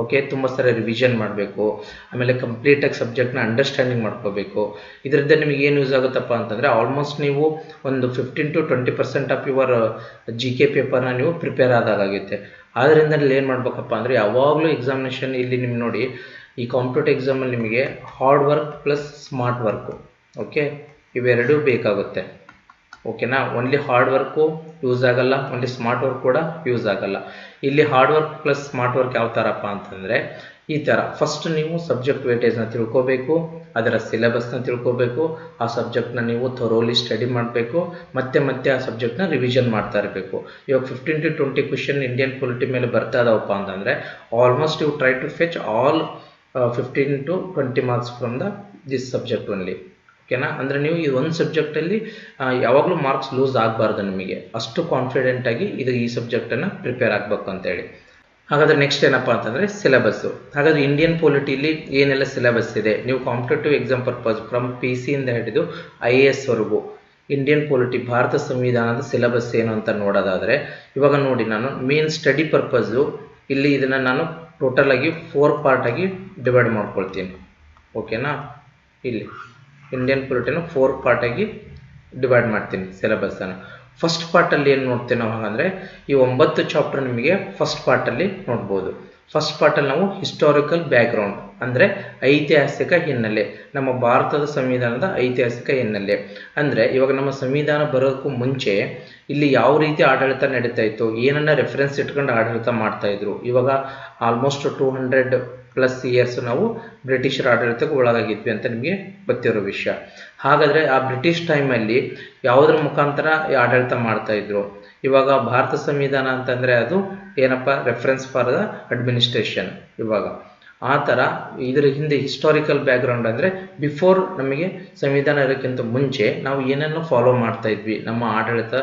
ಓಕೆ ತುಂಬ ಸರಿ ರಿವಿಷನ್ ಮಾಡಬೇಕು. ಆಮೇಲೆ ಕಂಪ್ಲೀಟಾಗಿ ಸಬ್ಜೆಕ್ಟ್ನ ಅಂಡರ್ಸ್ಟ್ಯಾಂಡಿಂಗ್ ಮಾಡ್ಕೋಬೇಕು. ಇದರಿಂದ ನಿಮಗೆ ಏನು ಯೂಸ್ ಆಗುತ್ತಪ್ಪ ಅಂತಂದರೆ ಆಲ್ಮೋಸ್ಟ್ ನೀವು ಒಂದು fifteen to twenty percent of your G K ಪೇಪರ್ನ ನೀವು ಪ್ರಿಪೇರ್ ಆದಾಗುತ್ತೆ ಆದ್ದರಿಂದ ಇಲ್ಲಿ ಏನು ಮಾಡ್ಬೇಕಪ್ಪ ಅಂದರೆ ಯಾವಾಗಲೂ ಎಕ್ಸಾಮಿನೇಷನ್ ಇಲ್ಲಿ ನಿಮ್ಗೆ ನೋಡಿ, ಈ ಕಾಂಪಿಟೇಟಿವ್ ಎಕ್ಸಾಮಲ್ಲಿ ನಿಮಗೆ hard work plus smart work okay ಇವೆರಡೂ ಬೇಕಾಗುತ್ತೆ. ಓಕೆನಾ ಓನ್ಲಿ ಹಾರ್ಡ್ ವರ್ಕು ಯೂಸ್ ಆಗಲ್ಲ ಓನ್ಲಿ ಸ್ಮಾರ್ಟ್ ವರ್ಕ್ ಕೂಡ ಯೂಸ್ ಆಗಲ್ಲ. ಇಲ್ಲಿ hard work plus smart work ಯಾವ ಥರಪ್ಪ ಅಂತಂದರೆ, ಈ ಥರ ಫಸ್ಟ್ ನೀವು ಸಬ್ಜೆಕ್ಟ್ ವೇಟೇಜ್ನ ತಿಳ್ಕೋಬೇಕು, ಅದರ ಸಿಲೆಬಸ್ನ ತಿಳ್ಕೋಬೇಕು, ಆ ಸಬ್ಜೆಕ್ಟ್ನ ನೀವು ಥರೋಲಿ ಸ್ಟಡಿ ಮಾಡಬೇಕು, ಮತ್ತೆ ಮತ್ತೆ ಆ ಸಬ್ಜೆಕ್ಟ್ನ ರಿವಿಷನ್ ಮಾಡ್ತಾ ಇರಬೇಕು. ಇವಾಗ fifteen to twenty question Indian polity ಮೇಲೆ ಬರ್ತಾ ಇದಾವಪ್ಪ ಅಂತಂದರೆ almost you try to fetch all fifteen to twenty marks from the this subject only ಓಕೆನಾ? ಅಂದರೆ ನೀವು ಈ ಒಂದು ಸಬ್ಜೆಕ್ಟಲ್ಲಿ ಯಾವಾಗಲೂ ಮಾರ್ಕ್ಸ್ ಲೂಸ್ ಆಗಬಾರ್ದು ನಿಮಗೆ. ಅಷ್ಟು ಕಾನ್ಫಿಡೆಂಟಾಗಿ ಇದು ಈ ಸಬ್ಜೆಕ್ಟನ್ನು ಪ್ರಿಪೇರ್ ಆಗಬೇಕು ಅಂತೇಳಿ. ಹಾಗಾದರೆ ನೆಕ್ಸ್ಟ್ ಏನಪ್ಪ ಅಂತಂದರೆ ಸಿಲೆಬಸ್ಸು ಹಾಗಾದರೆ ಇಂಡಿಯನ್ ಪೊಲಿಟಿಲಿ ಏನೆಲ್ಲ ಸಿಲೆಬಸ್ ಇದೆ? ನೀವು competitive exam purpose from P ಸಿಯಿಂದ ಹಿಡಿದು ಐ ಎ ಎಸ್ವರೆಗೂ ಇಂಡಿಯನ್ ಪೊಲಿಟಿ ಭಾರತ ಸಂವಿಧಾನದ ಸಿಲೆಬಸ್ ಏನು ಅಂತ ನೋಡೋದಾದರೆ, ಇವಾಗ ನೋಡಿ ನಾನು ಮೇನ್ ಸ್ಟಡಿ ಪರ್ಪಸ್ಸು ಇಲ್ಲಿ ಇದನ್ನು ನಾನು ಟೋಟಲ್ ಆಗಿ ಫೋರ್ ಪಾರ್ಟ್ ಆಗಿ ಡಿವೈಡ್ ಮಾಡ್ಕೊಳ್ತೀನಿ. ಓಕೆನಾ? ಇಲ್ಲಿ. ಇಂಡಿಯನ್ ಪೊಲಿಟಿನ ಫೋರ್ ಪಾರ್ಟಾಗಿ ಡಿವೈಡ್ ಮಾಡ್ತೀನಿ ಸಿಲೆಬಸ್ಸನ್ನು ಫಸ್ಟ್ ಪಾರ್ಟಲ್ಲಿ ಏನು ನೋಡ್ತೀವಿ ನಾವು ಹಾಗಂದರೆ, ಈ ಒಂಬತ್ತು ಚಾಪ್ಟರ್ ನಿಮಗೆ ಫಸ್ಟ್ ಪಾರ್ಟಲ್ಲಿ ನೋಡ್ಬೋದು. ಫಸ್ಟ್ ಪಾರ್ಟಲ್ಲಿ ನಾವು ಹಿಸ್ಟಾರಿಕಲ್ ಬ್ಯಾಕ್ಗ್ರೌಂಡ್ ಅಂದರೆ ಐತಿಹಾಸಿಕ ಹಿನ್ನೆಲೆ, ನಮ್ಮ ಭಾರತದ ಸಂವಿಧಾನದ ಐತಿಹಾಸಿಕ ಹಿನ್ನೆಲೆ. ಅಂದರೆ ಇವಾಗ ನಮ್ಮ ಸಂವಿಧಾನ ಬರೋಕ್ಕೂ ಮುಂಚೆ ಇಲ್ಲಿ ಯಾವ ರೀತಿ ಆಡಳಿತ ನಡೀತಾ ಇತ್ತು, ಏನನ್ನ ರೆಫರೆನ್ಸ್ ಇಟ್ಕೊಂಡು ಆಡಳಿತ ಮಾಡ್ತಾ ಇದ್ರು. ಇವಾಗ almost two hundred plus years ನಾವು ಬ್ರಿಟಿಷರ ಆಡಳಿತಕ್ಕೆ ಒಳಗಾಗಿದ್ವಿ ಅಂತ ನಿಮಗೆ ಗೊತ್ತಿರೋ ವಿಷಯ. ಹಾಗಾದರೆ ಆ ಬ್ರಿಟಿಷ್ ಟೈಮಲ್ಲಿ ಯಾವುದ್ರ ಮುಖಾಂತರ ಆಡಳಿತ ಮಾಡ್ತಾ ಇದ್ರು? ಇವಾಗ ಭಾರತ ಸಂವಿಧಾನ ಅಂತಂದರೆ ಅದು ಏನಪ್ಪ? ರೆಫರೆನ್ಸ್ ಫಾರ್ ದ ಅಡ್ಮಿನಿಸ್ಟ್ರೇಷನ್ ಇವಾಗ. ಆ ಥರ ಇದರ ಹಿಂದೆ ಹಿಸ್ಟಾರಿಕಲ್ ಬ್ಯಾಕ್ಗ್ರೌಂಡ್ ಅಂದರೆ ಬಿಫೋರ್ ನಮಗೆ ಸಂವಿಧಾನ ಇರೋಕ್ಕಿಂತ ಮುಂಚೆ ನಾವು ಏನನ್ನು ಫಾಲೋ ಮಾಡ್ತಾ ಇದ್ವಿ ನಮ್ಮ ಆಡಳಿತ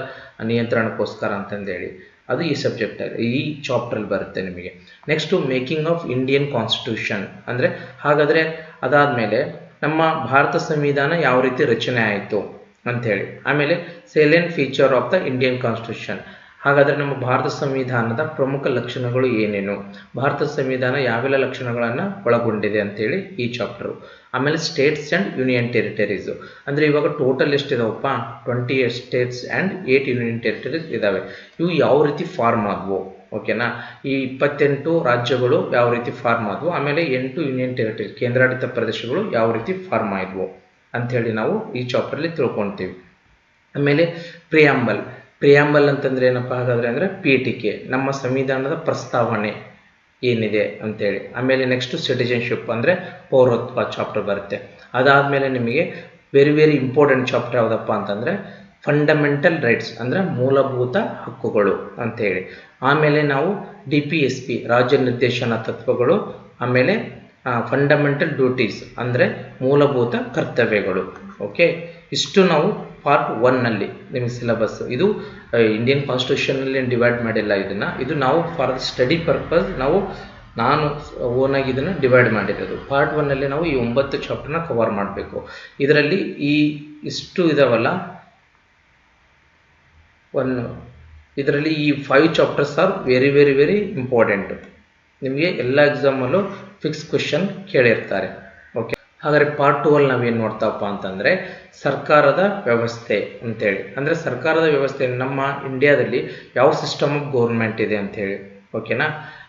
ನಿಯಂತ್ರಣಕ್ಕೋಸ್ಕರ ಅಂತಂದೇಳಿ. ಅದು ಈ ಸಬ್ಜೆಕ್ಟ್ ಈ ಚಾಪ್ಟ್ರಲ್ಲಿ ಬರುತ್ತೆ ನಿಮಗೆ. Next making of Indian constitution ಅಂದರೆ ಹಾಗಾದರೆ ಅದಾದಮೇಲೆ ನಮ್ಮ ಭಾರತ ಸಂವಿಧಾನ ಯಾವ ರೀತಿ ರಚನೆ ಆಯಿತು ಅಂಥೇಳಿ. ಆಮೇಲೆ salient feature of the Indian constitution ಹಾಗಾದರೆ ನಮ್ಮ ಭಾರತ ಸಂವಿಧಾನದ ಪ್ರಮುಖ ಲಕ್ಷಣಗಳು ಏನೇನು? ಭಾರತ ಸಂವಿಧಾನ ಯಾವೆಲ್ಲ ಲಕ್ಷಣಗಳನ್ನು ಒಳಗೊಂಡಿದೆ ಅಂತೇಳಿ ಈ ಚಾಪ್ಟರು ಆಮೇಲೆ ಸ್ಟೇಟ್ಸ್ ಆ್ಯಂಡ್ ಯೂನಿಯನ್ ಟೆರಿಟರೀಸು ಅಂದರೆ ಇವಾಗ total ಎಷ್ಟಿದಾವಪ್ಪ? Twenty states and eight union territories ಇದ್ದಾವೆ ಇವು ಯಾವ ರೀತಿ ಫಾರ್ಮ್ ಆದವು? ಓಕೆನಾ ಈ ಇಪ್ಪತ್ತೆಂಟು ರಾಜ್ಯಗಳು ಯಾವ ರೀತಿ ಫಾರ್ಮ್ ಆದವು? ಆಮೇಲೆ ಎಂಟು ಯೂನಿಯನ್ ಟೆರಿಟರಿ ಕೇಂದ್ರಾಡಳಿತ ಪ್ರದೇಶಗಳು ಯಾವ ರೀತಿ ಫಾರ್ಮ್ ಆದವು ಅಂಥೇಳಿ ನಾವು ಈ ಚಾಪ್ಟ್ರಲ್ಲಿ ತಿಳ್ಕೊಳ್ತೀವಿ ಆಮೇಲೆ ಪ್ರಿಯಾಂಬಲ್ ಪ್ರಿಯಾಂಬಲ್ ಅಂತಂದ್ರೆ ಏನಪ್ಪ ಹಾಗಾದ್ರೆ ಅಂದ್ರೆ ಪೀಠಿಕೆ, ನಮ್ಮ ಸಂವಿಧಾನದ ಪ್ರಸ್ತಾವನೆ ಏನಿದೆ ಅಂತೇಳಿ. ಆಮೇಲೆ ನೆಕ್ಸ್ಟ್ ಸಿಟಿಜನ್ಶಿಪ್ ಅಂದರೆ ಪೌರತ್ವ ಚಾಪ್ಟರ್ ಬರುತ್ತೆ. ಅದಾದಮೇಲೆ ನಿಮಗೆ ವೆರಿ ವೆರಿ ಇಂಪಾರ್ಟೆಂಟ್ ಚಾಪ್ಟರ್ ಯಾವುದಪ್ಪ ಅಂತಂದರೆ ಫಂಡಮೆಂಟಲ್ ರೈಟ್ಸ್ ಅಂದ್ರೆ ಮೂಲಭೂತ ಹಕ್ಕುಗಳು ಅಂತೇಳಿ. ಆಮೇಲೆ ನಾವು ಡಿ ಪಿ ಎಸ್ ಪಿ ರಾಜ್ಯ ನಿರ್ದೇಶನ ತತ್ವಗಳು, ಆಮೇಲೆ ಫಂಡಮೆಂಟಲ್ ಡ್ಯೂಟೀಸ್ ಅಂದರೆ ಮೂಲಭೂತ ಕರ್ತವ್ಯಗಳು. ಓಕೆ ಇಷ್ಟು ನಾವು ಪಾರ್ಟ್ ಒನ್ನಲ್ಲಿ ನಿಮಗೆ ಸಿಲೆಬಸ್ ಇದು ಇಂಡಿಯನ್ ಕಾನ್ಸ್ಟಿಟ್ಯೂಷನಲ್ಲಿ ಡಿವೈಡ್ ಮಾಡಿಲ್ಲ ಇದನ್ನು. ಇದು ನಾವು ಫಾರ್ ಸ್ಟಡಿ ಪರ್ಪಸ್ ನಾವು, ನಾನು ಓನಾಗಿ ಇದನ್ನು ಡಿವೈಡ್ ಮಾಡಿರೋದು. ಪಾರ್ಟ್ ಒನ್ನಲ್ಲಿ ನಾವು ಈ ಒಂಬತ್ತು ಚಾಪ್ಟರ್ನ ಕವರ್ ಮಾಡಬೇಕು. ಇದರಲ್ಲಿ ಈ ಇಷ್ಟು ಇದಾವಲ್ಲ ಒನ್ ಇದರಲ್ಲಿ ಈ five chapters are very very very important ನಿಮಗೆ ಎಲ್ಲ ಎಕ್ಸಾಮಲ್ಲೂ ಫಿಕ್ಸ್ ಕ್ವಶನ್ ಕೇಳಿರ್ತಾರೆ. ಓಕೆ ಹಾಗಾದರೆ ಪಾರ್ಟ್ ಟೂವಲ್ಲಿ ನಾವೇನು ನೋಡ್ತಾವಪ್ಪ ಅಂತಂದರೆ ಸರ್ಕಾರದ ವ್ಯವಸ್ಥೆ ಅಂತೇಳಿ. ಅಂದರೆ ಸರ್ಕಾರದ ವ್ಯವಸ್ಥೆ ನಮ್ಮ ಇಂಡಿಯಾದಲ್ಲಿ ಯಾವ ಸಿಸ್ಟಮ್ ಆಫ್ ಗೌರ್ಮೆಂಟ್ ಇದೆ ಅಂತೇಳಿ. ಓಕೆನಾ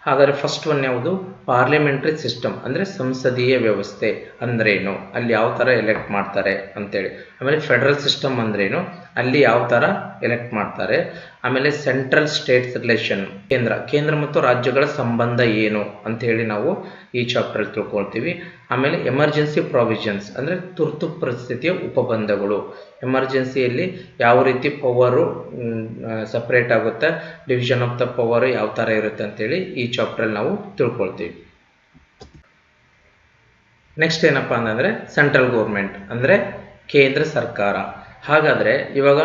ಹಾಗಾದರೆ ಫಸ್ಟ್ ಒನ್ ಯಾವುದು? ಪಾರ್ಲಿಮೆಂಟ್ರಿ ಸಿಸ್ಟಮ್ ಅಂದರೆ ಸಂಸದೀಯ ವ್ಯವಸ್ಥೆ ಅಂದ್ರೇನು? ಅಲ್ಲಿ ಯಾವ ಥರ ಎಲೆಕ್ಟ್ ಮಾಡ್ತಾರೆ ಅಂತೇಳಿ. ಆಮೇಲೆ ಫೆಡರಲ್ ಸಿಸ್ಟಮ್ ಅಂದ್ರೇನು? ಅಲ್ಲಿ ಯಾವ ಥರ ಎಲೆಕ್ಟ್ ಮಾಡ್ತಾರೆ. ಆಮೇಲೆ ಸೆಂಟ್ರಲ್ ಸ್ಟೇಟ್ಸ್ ರಿಲೇಷನ್ ಕೇಂದ್ರ ಕೇಂದ್ರ ಮತ್ತು ರಾಜ್ಯಗಳ ಸಂಬಂಧ ಏನು ಅಂತ ಹೇಳಿ ನಾವು ಈ ಚಾಪ್ಟರ್ ತಿಳ್ಕೊಳ್ತೀವಿ. ಆಮೇಲೆ ಎಮರ್ಜೆನ್ಸಿ ಪ್ರಾವಿಷನ್ಸ್ ಅಂದರೆ ತುರ್ತು ಪರಿಸ್ಥಿತಿಯ ಉಪಬಂಧಗಳು. ಎಮರ್ಜೆನ್ಸಿಯಲ್ಲಿ ಯಾವ ರೀತಿ ಪವರು ಸಪ್ರೇಟ್ ಆಗುತ್ತೆ ಡಿವಿಷನ್ ಆಫ್ ದ ಪವರ್ ಯಾವ ಥರ ಇರುತ್ತೆ ಅಂತೇಳಿ ಈ ಚಾಪ್ಟ್ರಲ್ಲಿ ನಾವು ತಿಳ್ಕೊಳ್ತೀವಿ. ನೆಕ್ಸ್ಟ್ ಏನಪ್ಪ ಅಂತಂದರೆ ಸೆಂಟ್ರಲ್ ಗೌರ್ಮೆಂಟ್ ಅಂದರೆ ಕೇಂದ್ರ ಸರ್ಕಾರ. ಹಾಗಾದರೆ ಇವಾಗ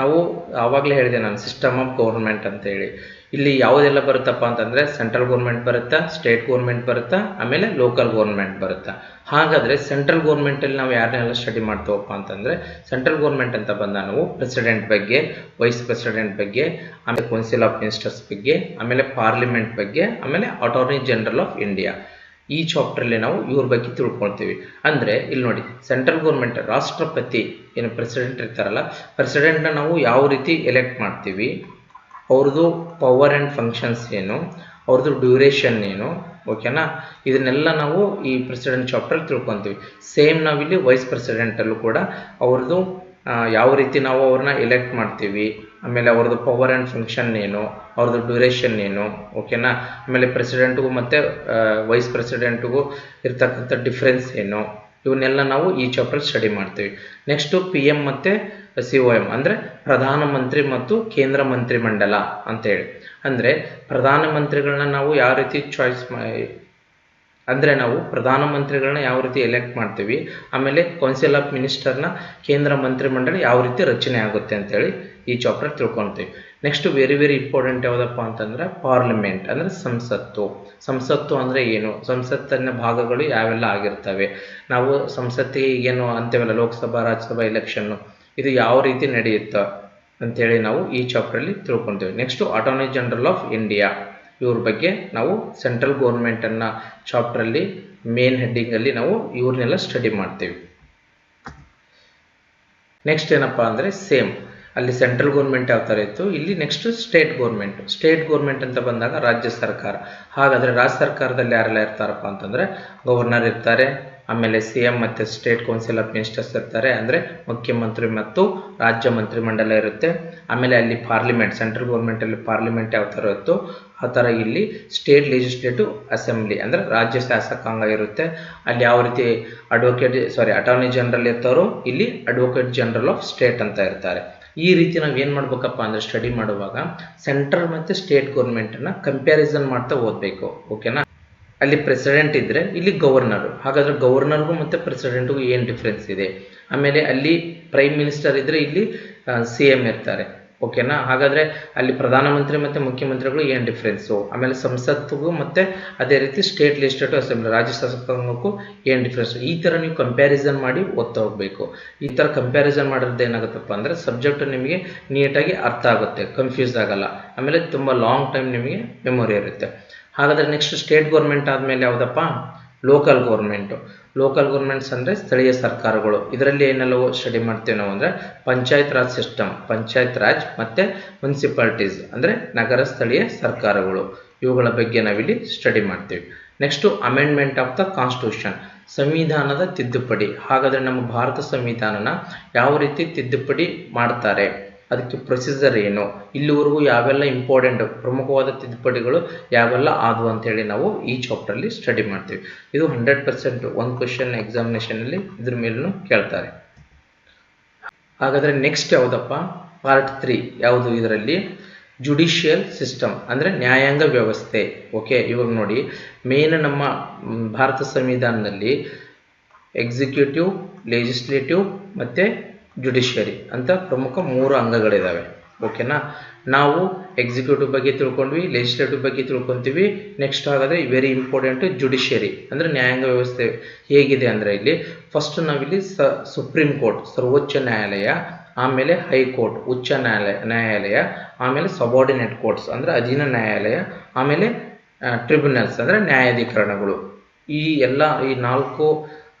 ನಾವು ಆವಾಗಲೇ ಹೇಳಿದೆ ನಾನು ಸಿಸ್ಟಮ್ ಆಫ್ ಗೌರ್ಮೆಂಟ್ ಅಂತೇಳಿ. ಇಲ್ಲಿ ಯಾವುದೆಲ್ಲ ಬರುತ್ತಪ್ಪ ಅಂತಂದರೆ ಸೆಂಟ್ರಲ್ ಗೌರ್ಮೆಂಟ್ ಬರುತ್ತಾ ಸ್ಟೇಟ್ ಗೌರ್ಮೆಂಟ್ ಬರುತ್ತಾ, ಆಮೇಲೆ ಲೋಕಲ್ ಗೌರ್ಮೆಂಟ್ ಬರುತ್ತಾ. ಹಾಗಾದರೆ ಸೆಂಟ್ರಲ್ ಗೌರ್ಮೆಂಟಲ್ಲಿ ನಾವು ಯಾರನ್ನೆಲ್ಲ ಸ್ಟಡಿ ಮಾಡ್ತೀವಪ್ಪ ಅಂತಂದರೆ ಸೆಂಟ್ರಲ್ ಗೌರ್ಮೆಂಟ್ ಅಂತ ಬಂದ ನಾವು ಪ್ರೆಸಿಡೆಂಟ್ ಬಗ್ಗೆ ವೈಸ್ ಪ್ರೆಸಿಡೆಂಟ್ ಬಗ್ಗೆ, ಆಮೇಲೆ ಕೌನ್ಸಿಲ್ ಆಫ್ ಮಿನಿಸ್ಟರ್ಸ್ ಬಗ್ಗೆ, ಆಮೇಲೆ ಪಾರ್ಲಿಮೆಂಟ್ ಬಗ್ಗೆ, ಆಮೇಲೆ ಅಟಾರ್ನಿ ಜನರಲ್ ಆಫ್ ಇಂಡಿಯಾ ಈ ಚಾಪ್ಟ್ರಲ್ಲಿ ನಾವು ಇವ್ರ ಬಗ್ಗೆ ತಿಳ್ಕೊಳ್ತೀವಿ. ಅಂದರೆ ಇಲ್ಲಿ ನೋಡಿ ಸೆಂಟ್ರಲ್ ಗೌರ್ಮೆಂಟ್ ರಾಷ್ಟ್ರಪತಿ ಏನು ಪ್ರೆಸಿಡೆಂಟ್ ಇರ್ತಾರಲ್ಲ ಪ್ರೆಸಿಡೆಂಟ್ನ ನಾವು ಯಾವ ರೀತಿ ಎಲೆಕ್ಟ್ ಮಾಡ್ತೀವಿ? ಅವ್ರದ್ದು ಪವರ್ ಆ್ಯಂಡ್ ಫಂಕ್ಷನ್ಸ್ ಏನು? ಅವ್ರದ್ದು ಡ್ಯೂರೇಷನ್ ಏನು? ಓಕೆನಾ ಇದನ್ನೆಲ್ಲ ನಾವು ಈ ಪ್ರೆಸಿಡೆಂಟ್ ಚಾಪ್ಟರ್ ತಿಳ್ಕೊತೀವಿ ಸೇಮ್ ನಾವಿಲ್ಲಿ ವೈಸ್ ಪ್ರೆಸಿಡೆಂಟಲ್ಲೂ ಕೂಡ ಅವ್ರದ್ದು ಯಾವ ರೀತಿ ನಾವು ಅವ್ರನ್ನ ಎಲೆಕ್ಟ್ ಮಾಡ್ತೀವಿ? ಆಮೇಲೆ ಅವ್ರದ್ದು ಪವರ್ ಆ್ಯಂಡ್ ಫಂಕ್ಷನ್ ಏನು, ಅವ್ರದ್ದು ಡ್ಯೂರೇಷನ್ ಏನು ಓಕೆನಾ ಆಮೇಲೆ ಪ್ರೆಸಿಡೆಂಟ್ಗೂ ಮತ್ತು ವೈಸ್ ಪ್ರೆಸಿಡೆಂಟ್ಗೂ ಇರ್ತಕ್ಕಂಥ ಡಿಫ್ರೆನ್ಸ್ ಏನು? ಇವನ್ನೆಲ್ಲ ನಾವು ಈ ಚಾಪ್ಟರ್ ಸ್ಟಡಿ ಮಾಡ್ತೀವಿ. ನೆಕ್ಸ್ಟು ಪಿ ಎಂ ಮತ್ತು ಸಿ ಒ ಎಂ ಅಂದರೆ ಪ್ರಧಾನಮಂತ್ರಿ ಮತ್ತು ಕೇಂದ್ರ ಮಂತ್ರಿಮಂಡಲ ಅಂತೇಳಿ. ಅಂದರೆ ಪ್ರಧಾನಮಂತ್ರಿಗಳನ್ನ ನಾವು ಯಾವ ರೀತಿ ಚಾಯ್ಸ್ ಅಂದರೆ ನಾವು ಪ್ರಧಾನಮಂತ್ರಿಗಳನ್ನ ಯಾವ ರೀತಿ ಎಲೆಕ್ಟ್ ಮಾಡ್ತೀವಿ, ಆಮೇಲೆ ಕೌನ್ಸಿಲ್ ಆಫ್ ಮಿನಿಸ್ಟರ್ನ ಕೇಂದ್ರ ಮಂತ್ರಿಮಂಡಳಿ ಯಾವ ರೀತಿ ರಚನೆ ಆಗುತ್ತೆ ಅಂತೇಳಿ ಈ ಚಾಪ್ಟರ್ ತಿಳ್ಕೊತೀವಿ. ನೆಕ್ಸ್ಟ್ ವೆರಿ ವೆರಿ ಇಂಪಾರ್ಟೆಂಟ್ ಯಾವುದಪ್ಪ ಅಂತಂದ್ರೆ ಪಾರ್ಲಿಮೆಂಟ್ ಅಂದರೆ ಸಂಸತ್ತು. ಸಂಸತ್ತು ಅಂದರೆ ಏನು? ಸಂಸತ್ತಿನ ಭಾಗಗಳು ಯಾವೆಲ್ಲ ಆಗಿರ್ತವೆ? ನಾವು ಸಂಸತ್ತಿಗೆ ಏನು ಅಂತೇವಲ್ಲ, ಲೋಕಸಭಾ, ರಾಜ್ಯಸಭಾ ಎಲೆಕ್ಷನ್ನು ಇದು ಯಾವ ರೀತಿ ನಡೆಯುತ್ತೆ ಅಂತೇಳಿ ನಾವು ಈ ಚಾಪ್ಟ್ರಲ್ಲಿ ತಿಳ್ಕೊತೀವಿ. Next attorney general of India ಇವ್ರ ಬಗ್ಗೆ ನಾವು ಸೆಂಟ್ರಲ್ ಗೌರ್ಮೆಂಟನ್ನು ಚಾಪ್ಟ್ರಲ್ಲಿ ಮೇನ್ ಹೆಡ್ಡಿಂಗಲ್ಲಿ ನಾವು ಇವ್ರನ್ನೆಲ್ಲ ಸ್ಟಡಿ ಮಾಡ್ತೀವಿ. ನೆಕ್ಸ್ಟ್ ಏನಪ್ಪ ಅಂದರೆ ಸೇಮ್ ಅಲ್ಲಿ ಸೆಂಟ್ರಲ್ ಗೌರ್ಮೆಂಟ್ ಯಾವ ಥರ ಇತ್ತು? ಇಲ್ಲಿ next state government state government ಅಂತ ಬಂದಾಗ ರಾಜ್ಯ ಸರ್ಕಾರ. ಹಾಗಾದರೆ ರಾಜ್ಯ ಸರ್ಕಾರದಲ್ಲಿ ಯಾರೆಲ್ಲ ಇರ್ತಾರಪ್ಪ ಅಂತಂದರೆ ಗವರ್ನರ್ ಇರ್ತಾರೆ ಆಮೇಲೆ ಸಿ ಎಂ ಮತ್ತು ಸ್ಟೇಟ್ ಕೌನ್ಸಿಲ್ ಆಫ್ ಮಿನಿಸ್ಟರ್ಸ್ ಇರ್ತಾರೆ. ಅಂದರೆ ಮುಖ್ಯಮಂತ್ರಿ ಮತ್ತು ರಾಜ್ಯ ಮಂತ್ರಿಮಂಡಲ ಇರುತ್ತೆ. ಆಮೇಲೆ ಅಲ್ಲಿ ಪಾರ್ಲಿಮೆಂಟ್, ಸೆಂಟ್ರಲ್ ಗೌರ್ಮೆಂಟಲ್ಲಿ ಪಾರ್ಲಿಮೆಂಟ್ ಯಾವ ಥರ ಇರುತ್ತೋ ಆ ಥರ ಇಲ್ಲಿ ಸ್ಟೇಟ್ ಲೆಜಿಸ್ಲೇಟಿವ್ ಅಸೆಂಬ್ಲಿ ಅಂದರೆ ರಾಜ್ಯ ಶಾಸಕಾಂಗ ಇರುತ್ತೆ. ಅಲ್ಲಿ ಯಾವ ರೀತಿ ಅಡ್ವೊಕೇಟ್ ಸಾರಿ ಅಟಾರ್ನಿ ಜನರಲ್ ಇರ್ತಾರೋ ಇಲ್ಲಿ ಅಡ್ವೊಕೇಟ್ ಜನರಲ್ ಆಫ್ ಸ್ಟೇಟ್ ಅಂತ ಇರ್ತಾರೆ. ಈ ರೀತಿ ನಾವು ಏನು ಮಾಡ್ಬೇಕಪ್ಪ ಅಂದರೆ ಸ್ಟಡಿ ಮಾಡುವಾಗ ಸೆಂಟ್ರಲ್ ಮತ್ತು ಸ್ಟೇಟ್ ಗೌರ್ಮೆಂಟನ್ನು ಕಂಪ್ಯಾರಿಸನ್ ಮಾಡ್ತಾ ಓದಬೇಕು. ಓಕೆನಾ ಅಲ್ಲಿ ಪ್ರೆಸಿಡೆಂಟ್ ಇದ್ದರೆ ಇಲ್ಲಿ ಗವರ್ನರು ಹಾಗಾದರೆ ಗವರ್ನರ್ಗೂ ಮತ್ತು ಪ್ರೆಸಿಡೆಂಟ್ಗೂ ಏನು ಡಿಫ್ರೆನ್ಸ್ ಇದೆ? ಆಮೇಲೆ ಅಲ್ಲಿ ಪ್ರೈಮ್ ಮಿನಿಸ್ಟರ್ ಇದ್ದರೆ ಇಲ್ಲಿ ಸಿ ಎಂ ಇರ್ತಾರೆ. ಓಕೆನಾ ಹಾಗಾದರೆ ಅಲ್ಲಿ ಪ್ರಧಾನಮಂತ್ರಿ ಮತ್ತು ಮುಖ್ಯಮಂತ್ರಿಗಳು ಏನು ಡಿಫ್ರೆನ್ಸು ಆಮೇಲೆ ಸಂಸತ್ತಿಗೂ ಮತ್ತು ಅದೇ ರೀತಿ ಸ್ಟೇಟ್ ಲೆಜಿಸ್ಲೇಟಿವ್ ಅಸೆಂಬ್ಲಿ ರಾಜ್ಯ ಶಾಸಕಾಂಗಕ್ಕೂ ಏನು ಡಿಫ್ರೆನ್ಸು ಈ ಥರ ನೀವು ಕಂಪ್ಯಾರಿಸನ್ ಮಾಡಿ ಓದ್ತಾ ಹೋಗಬೇಕು. ಈ ಥರ ಕಂಪ್ಯಾರಿಸನ್ ಮಾಡಿದ್ರೆ ಏನಾಗುತ್ತಪ್ಪ ಅಂದರೆ ಸಬ್ಜೆಕ್ಟ್ ನಿಮಗೆ ನೀಟಾಗಿ ಅರ್ಥ ಆಗುತ್ತೆ. ಕನ್ಫ್ಯೂಸ್ ಆಗಲ್ಲ. ಆಮೇಲೆ ತುಂಬ ಲಾಂಗ್ ಟೈಮ್ ನಿಮಗೆ ಮೆಮೊರಿ ಇರುತ್ತೆ. ಹಾಗಾದರೆ ನೆಕ್ಸ್ಟ್ ಸ್ಟೇಟ್ ಗೌರ್ಮೆಂಟ್ ಆದಮೇಲೆ ಯಾವುದಪ್ಪ? ಲೋಕಲ್ ಗೌರ್ಮೆಂಟು ಲೋಕಲ್ ಗೌರ್ಮೆಂಟ್ಸ್ ಅಂದರೆ ಸ್ಥಳೀಯ ಸರ್ಕಾರಗಳು. ಇದರಲ್ಲಿ ಏನೆಲ್ಲವೋ ಸ್ಟಡಿ ಮಾಡ್ತೀವಿ ನಾವು ಅಂದರೆ ಪಂಚಾಯತ್ ರಾಜ್ ಸಿಸ್ಟಮ್ ಪಂಚಾಯತ್ ರಾಜ್ ಮತ್ತು ಮುನ್ಸಿಪಾಲ್ಟೀಸ್ ಅಂದರೆ ನಗರ ಸ್ಥಳೀಯ ಸರ್ಕಾರಗಳು. ಇವುಗಳ ಬಗ್ಗೆ ನಾವಿಲ್ಲಿ ಸ್ಟಡಿ ಮಾಡ್ತೀವಿ. Next amendment of the constitution ಸಂವಿಧಾನದ ತಿದ್ದುಪಡಿ. ಹಾಗಾದರೆ ನಮ್ಮ ಭಾರತ ಸಂವಿಧಾನನ ಯಾವ ರೀತಿ ತಿದ್ದುಪಡಿ ಮಾಡ್ತಾರೆ? ಅದಕ್ಕೆ ಪ್ರೊಸೀಜರ್ ಏನು? ಇಲ್ಲಿವರೆಗೂ ಯಾವೆಲ್ಲ ಇಂಪಾರ್ಟೆಂಟ್ ಪ್ರಮುಖವಾದ ತಿದ್ದುಪಡಿಗಳು ಯಾವೆಲ್ಲ ಆದವು ಅಂತೇಳಿ ನಾವು ಈ ಚಾಪ್ಟರಲ್ಲಿ ಸ್ಟಡಿ ಮಾಡ್ತೀವಿ. ಇದು ಹಂಡ್ರೆಡ್ ಪರ್ಸೆಂಟ್ ಒಂದು ಕ್ವಶನ್ ಎಕ್ಸಾಮಿನೇಷನಲ್ಲಿ ಇದ್ರ ಮೇಲೂ ಕೇಳ್ತಾರೆ. ಹಾಗಾದರೆ ನೆಕ್ಸ್ಟ್ ಯಾವುದಪ್ಪ? ಪಾರ್ಟ್ ತ್ರೀ ಯಾವುದು ಇದರಲ್ಲಿ? ಜುಡಿಷಿಯಲ್ ಸಿಸ್ಟಮ್ ಅಂದರೆ ನ್ಯಾಯಾಂಗ ವ್ಯವಸ್ಥೆ. ಓಕೆ ಇವಾಗ ನೋಡಿ. ಮೇನ್ ನಮ್ಮ ಭಾರತ ಸಂವಿಧಾನದಲ್ಲಿ ಎಕ್ಸಿಕ್ಯೂಟಿವ್ ಲೆಜಿಸ್ಲೇಟಿವ್ ಮತ್ತು ಜುಡಿಷಿಯರಿ ಅಂತ ಪ್ರಮುಖ ಮೂರು ಅಂಗಗಳಿದ್ದಾವೆ ಓಕೆನಾ ನಾವು ಎಕ್ಸಿಕ್ಯೂಟಿವ್ ಬಗ್ಗೆ ತಿಳ್ಕೊಂಡ್ವಿ ಲೆಜಿಸ್ಲೇಟಿವ್ ಬಗ್ಗೆ ತಿಳ್ಕೊತೀವಿ. ನೆಕ್ಸ್ಟ್ ಹಾಗಾದರೆ ವೆರಿ ಇಂಪಾರ್ಟೆಂಟ್ ಜುಡಿಷಿಯರಿ ಅಂದರೆ ನ್ಯಾಯಾಂಗ ವ್ಯವಸ್ಥೆ ಹೇಗಿದೆ ಅಂದರೆ ಇಲ್ಲಿ ಫಸ್ಟ್ ನಾವಿಲ್ಲಿ ಸ ಸುಪ್ರೀಂ ಕೋರ್ಟ್ ಸರ್ವೋಚ್ಚ ನ್ಯಾಯಾಲಯ, ಆಮೇಲೆ ಹೈಕೋರ್ಟ್ ಉಚ್ಚ ನ್ಯಾಯಾಲಯ ನ್ಯಾಯಾಲಯ, ಆಮೇಲೆ ಸಬಾರ್ಡಿನೇಟ್ ಕೋರ್ಟ್ಸ್ ಅಂದರೆ ಅಧೀನ ನ್ಯಾಯಾಲಯ, ಆಮೇಲೆ ಟ್ರಿಬ್ಯುನಲ್ಸ್ ಅಂದರೆ ನ್ಯಾಯಾಧಿಕರಣಗಳು. ಈ ಎಲ್ಲ, ಈ ನಾಲ್ಕು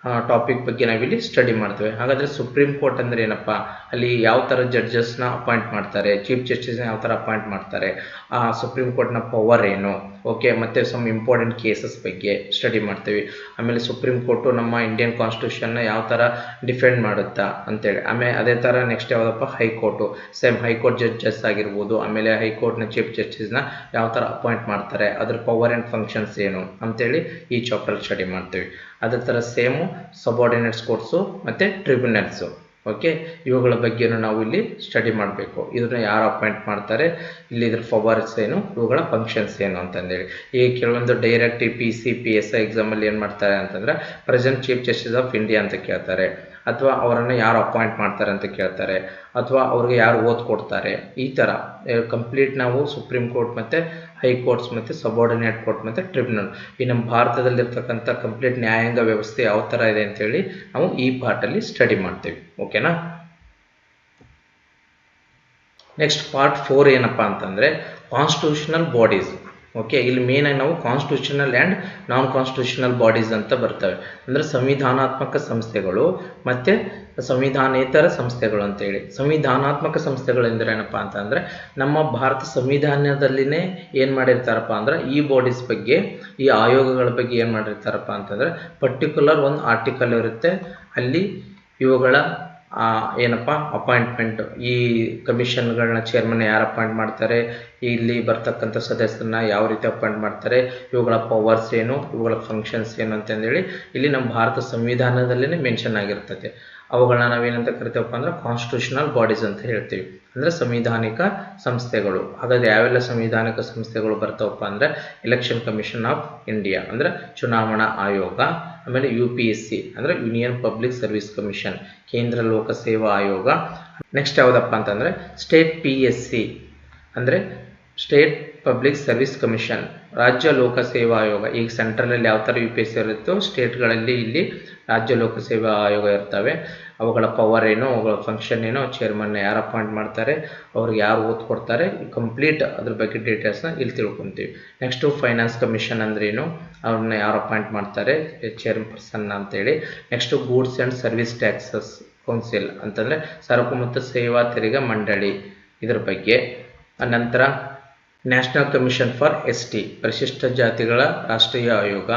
ಟಾಪಿಕ್ ಬಗ್ಗೆ ನಾವಿಲ್ಲಿ ಸ್ಟಡಿ ಮಾಡ್ತೇವೆ. ಹಾಗಾದರೆ ಸುಪ್ರೀಂ ಕೋರ್ಟ್ ಅಂದರೆ ಏನಪ್ಪ? ಅಲ್ಲಿ ಯಾವ ಥರ ಜಡ್ಜಸ್ನ ಅಪಾಯಿಂಟ್ ಮಾಡ್ತಾರೆ? ಚೀಫ್ ಜಸ್ಟಿಸ್ನ ಯಾವ ಥರ ಅಪಾಯಿಂಟ್ ಮಾಡ್ತಾರೆ? ಆ ಸುಪ್ರೀಂ ಕೋರ್ಟ್ನ ಪವರ್ ಏನು? ಓಕೆ ಮತ್ತು ಸಮ್ ಇಂಪಾರ್ಟೆಂಟ್ ಕೇಸಸ್ ಬಗ್ಗೆ ಸ್ಟಡಿ ಮಾಡ್ತೀವಿ. ಆಮೇಲೆ ಸುಪ್ರೀಂ ಕೋರ್ಟು ನಮ್ಮ ಇಂಡಿಯನ್ ಕಾನ್ಸ್ಟಿಟ್ಯೂಷನ್ನ ಯಾವ ಥರ ಡಿಫೆಂಡ್ ಮಾಡುತ್ತಾ ಅಂತೇಳಿ. ಆಮೇಲೆ ಅದೇ ಥರ ನೆಕ್ಸ್ಟ್ ಯಾವುದಪ್ಪ? ಹೈಕೋರ್ಟು ಸೇಮ್ ಹೈಕೋರ್ಟ್ ಜಡ್ಜಸ್ ಆಗಿರ್ಬೋದು. ಆಮೇಲೆ ಹೈಕೋರ್ಟ್ನ ಚೀಫ್ ಜಸ್ಟಿಸ್ನ ಯಾವ ಥರ ಅಪಾಯಿಂಟ್ ಮಾಡ್ತಾರೆ? ಅದ್ರ ಪವರ್ ಆ್ಯಂಡ್ ಫಂಕ್ಷನ್ಸ್ ಏನು ಅಂತೇಳಿ ಈ ಚಾಪ್ಟರ್ ಸ್ಟಡಿ ಮಾಡ್ತೀವಿ. ಅದೇ ಥರ ಸೇಮು ಸಬಾರ್ಡಿನೇಟ್ಸ್ ಕೋರ್ಟ್ಸು ಮತ್ತು ಟ್ರಿಬ್ಯುನಲ್ಸು ಓಕೆ ಇವುಗಳ ಬಗ್ಗೆನೂ ನಾವು ಇಲ್ಲಿ ಸ್ಟಡಿ ಮಾಡಬೇಕು. ಇದನ್ನು ಯಾರು ಅಪಾಯಿಂಟ್ ಮಾಡ್ತಾರೆ? ಇಲ್ಲಿ ಇದ್ರ ಫವರ್ಸ್ ಏನು? ಇವುಗಳ ಫಂಕ್ಷನ್ಸ್ ಏನು ಅಂತಂದೇಳಿ. ಈ ಕೆಲವೊಂದು direct P C P S I ಎಕ್ಸಾಮಲ್ಲಿ ಏನು ಮಾಡ್ತಾರೆ ಅಂತಂದರೆ present chief justice of India ಅಂತ ಕೇಳ್ತಾರೆ. ಅಥವಾ ಅವರನ್ನು ಯಾರು ಅಪಾಯಿಂಟ್ ಮಾಡ್ತಾರೆ ಅಂತ ಕೇಳ್ತಾರೆ, ಅಥವಾ ಅವ್ರಿಗೆ ಯಾರು ಓದ್ ಕೊಡ್ತಾರೆ, ಈ ಥರ ಕಂಪ್ಲೀಟ್ ನಾವು ಸುಪ್ರೀಂ ಕೋರ್ಟ್ ಮತ್ತು ಹೈಕೋರ್ಟ್ಸ್ ಮತ್ತು ಸಬಾರ್ಡಿನೇಟ್ ಕೋರ್ಟ್ ಮತ್ತು ಟ್ರಿಬ್ಯುನಲ್ ಈ ನಮ್ಮ ಭಾರತದಲ್ಲಿರ್ತಕ್ಕಂಥ ಕಂಪ್ಲೀಟ್ ನ್ಯಾಯಾಂಗ ವ್ಯವಸ್ಥೆ ಯಾವ ಥರ ಇದೆ ಅಂತೇಳಿ ನಾವು ಈ ಪಾರ್ಟಲ್ಲಿ ಸ್ಟಡಿ ಮಾಡ್ತೀವಿ. ಓಕೆನಾ ನೆಕ್ಸ್ಟ್ ಪಾರ್ಟ್ ಫೋರ್ ಏನಪ್ಪ ಅಂತಂದರೆ ಕಾನ್ಸ್ಟಿಟ್ಯೂಷನಲ್ ಬಾಡೀಸ್ ಓಕೆ ಇಲ್ಲಿ ಮೇನ್ ಆಗಿ ನಾವು constitutional and non constitutional bodies ಅಂತ ಬರ್ತವೆ. ಅಂದರೆ ಸಂವಿಧಾನಾತ್ಮಕ ಸಂಸ್ಥೆಗಳು ಮತ್ತು ಸಂವಿಧಾನೇತರ ಸಂಸ್ಥೆಗಳು ಅಂತೇಳಿ ಸಂವಿಧಾನಾತ್ಮಕ ಸಂಸ್ಥೆಗಳು ಏನಪ್ಪ ಅಂತಂದರೆ ನಮ್ಮ ಭಾರತ ಸಂವಿಧಾನದಲ್ಲಿನೇ ಏನು ಮಾಡಿರ್ತಾರಪ್ಪ ಅಂದ್ರೆ ಈ ಬಾಡೀಸ್ ಬಗ್ಗೆ, ಈ ಆಯೋಗಗಳ ಬಗ್ಗೆ ಏನು ಮಾಡಿರ್ತಾರಪ್ಪ ಅಂತಂದರೆ ಪರ್ಟಿಕ್ಯುಲರ್ ಒಂದು ಆರ್ಟಿಕಲ್ ಇರುತ್ತೆ. ಅಲ್ಲಿ ಇವುಗಳ ಏನಪ್ಪ ಅಪಾಯಿಂಟ್ಮೆಂಟ್ ಈ ಕಮಿಷನ್ಗಳನ್ನ ಚೇರ್ಮನ್ ಯಾರು ಅಪಾಯಿಂಟ್ ಮಾಡ್ತಾರೆ? ಇಲ್ಲಿ ಬರ್ತಕ್ಕಂಥ ಸದಸ್ಯರನ್ನ ಯಾವ ರೀತಿ ಅಪಾಯಿಂಟ್ ಮಾಡ್ತಾರೆ? ಇವುಗಳ ಪವರ್ಸ್ ಏನು? ಇವುಗಳ ಫಂಕ್ಷನ್ಸ್ ಏನು ಅಂತಂದೇಳಿ ಇಲ್ಲಿ ನಮ್ಮ ಭಾರತ ಸಂವಿಧಾನದಲ್ಲೇ ಮೆನ್ಷನ್ ಆಗಿರ್ತದೆ. ಅವುಗಳನ್ನ ನಾವೇನಂತ ಕರಿತೇವಪ್ಪ ಅಂದ್ರೆ ಕಾನ್ಸ್ಟಿಟ್ಯೂಷನಲ್ ಬಾಡೀಸ್ ಅಂತ ಹೇಳ್ತೀವಿ. ಅಂದ್ರೆ ಸಂವಿಧಾನಿಕ ಸಂಸ್ಥೆಗಳು. ಹಾಗಾದ್ರೆ ಯಾವೆಲ್ಲ ಸಂವಿಧಾನಿಕ ಸಂಸ್ಥೆಗಳು ಬರ್ತಾವಪ್ಪ ಅಂದ್ರೆ ಎಲೆಕ್ಷನ್ ಕಮಿಷನ್ ಆಫ್ ಇಂಡಿಯಾ ಅಂದ್ರೆ ಚುನಾವಣಾ ಆಯೋಗ, ಆಮೇಲೆ ಯು ಪಿ ಎಸ್ ಸಿ ಅಂದ್ರೆ ಯೂನಿಯನ್ ಪಬ್ಲಿಕ್ ಸರ್ವಿಸ್ ಕಮಿಷನ್ ಕೇಂದ್ರ ಲೋಕಸೇವಾ ಆಯೋಗ. ನೆಕ್ಸ್ಟ್ ಯಾವುದಪ್ಪ ಅಂತಂದ್ರೆ ಸ್ಟೇಟ್ ಪಿ ಎಸ್ ಸಿ ಅಂದರೆ ಸ್ಟೇಟ್ ಪಬ್ಲಿಕ್ ಸರ್ವಿಸ್ ಕಮಿಷನ್ ರಾಜ್ಯ ಲೋಕಸೇವಾ ಆಯೋಗ ಈಗ ಸೆಂಟ್ರಲಲ್ಲಿ ಯಾವ ಥರ ಯು ಪಿ ಎಸ್ ಸಿ ಇರುತ್ತೋ ಸ್ಟೇಟ್ಗಳಲ್ಲಿ ಇಲ್ಲಿ ರಾಜ್ಯ ಲೋಕಸೇವಾ ಆಯೋಗ ಇರ್ತವೆ. ಅವುಗಳ ಪವರ್ ಏನು, ಅವುಗಳ ಫಂಕ್ಷನ್ ಏನು ಚೇರ್ಮನ್ ಯಾರು ಅಪಾಯಿಂಟ್ ಮಾಡ್ತಾರೆ, ಅವ್ರಿಗೆ ಯಾರು ಓದ್ ಕೊಡ್ತಾರೆ ಕಂಪ್ಲೀಟ್ ಅದ್ರ ಬಗ್ಗೆ ಡೀಟೇಲ್ಸ್ನ ಇಲ್ಲಿ ತಿಳ್ಕೊತೀವಿ. ನೆಕ್ಸ್ಟು ಫೈನಾನ್ಸ್ ಕಮಿಷನ್ ಅಂದ್ರೇನು ಅವ್ರನ್ನ ಯಾರು ಅಪಾಯಿಂಟ್ ಮಾಡ್ತಾರೆ ಚೇರ್ಪರ್ಸನ್ ಅಂತೇಳಿ. Next goods and service taxes council ಅಂತಂದರೆ ಸರಕು ಮತ್ತು ಸೇವಾ ತೆರಿಗೆ ಮಂಡಳಿ ಇದ್ರ ಬಗ್ಗೆ. ನಂತರ national commission for S T ಪರಿಶಿಷ್ಟ ಜಾತಿಗಳ ರಾಷ್ಟ್ರೀಯ ಆಯೋಗ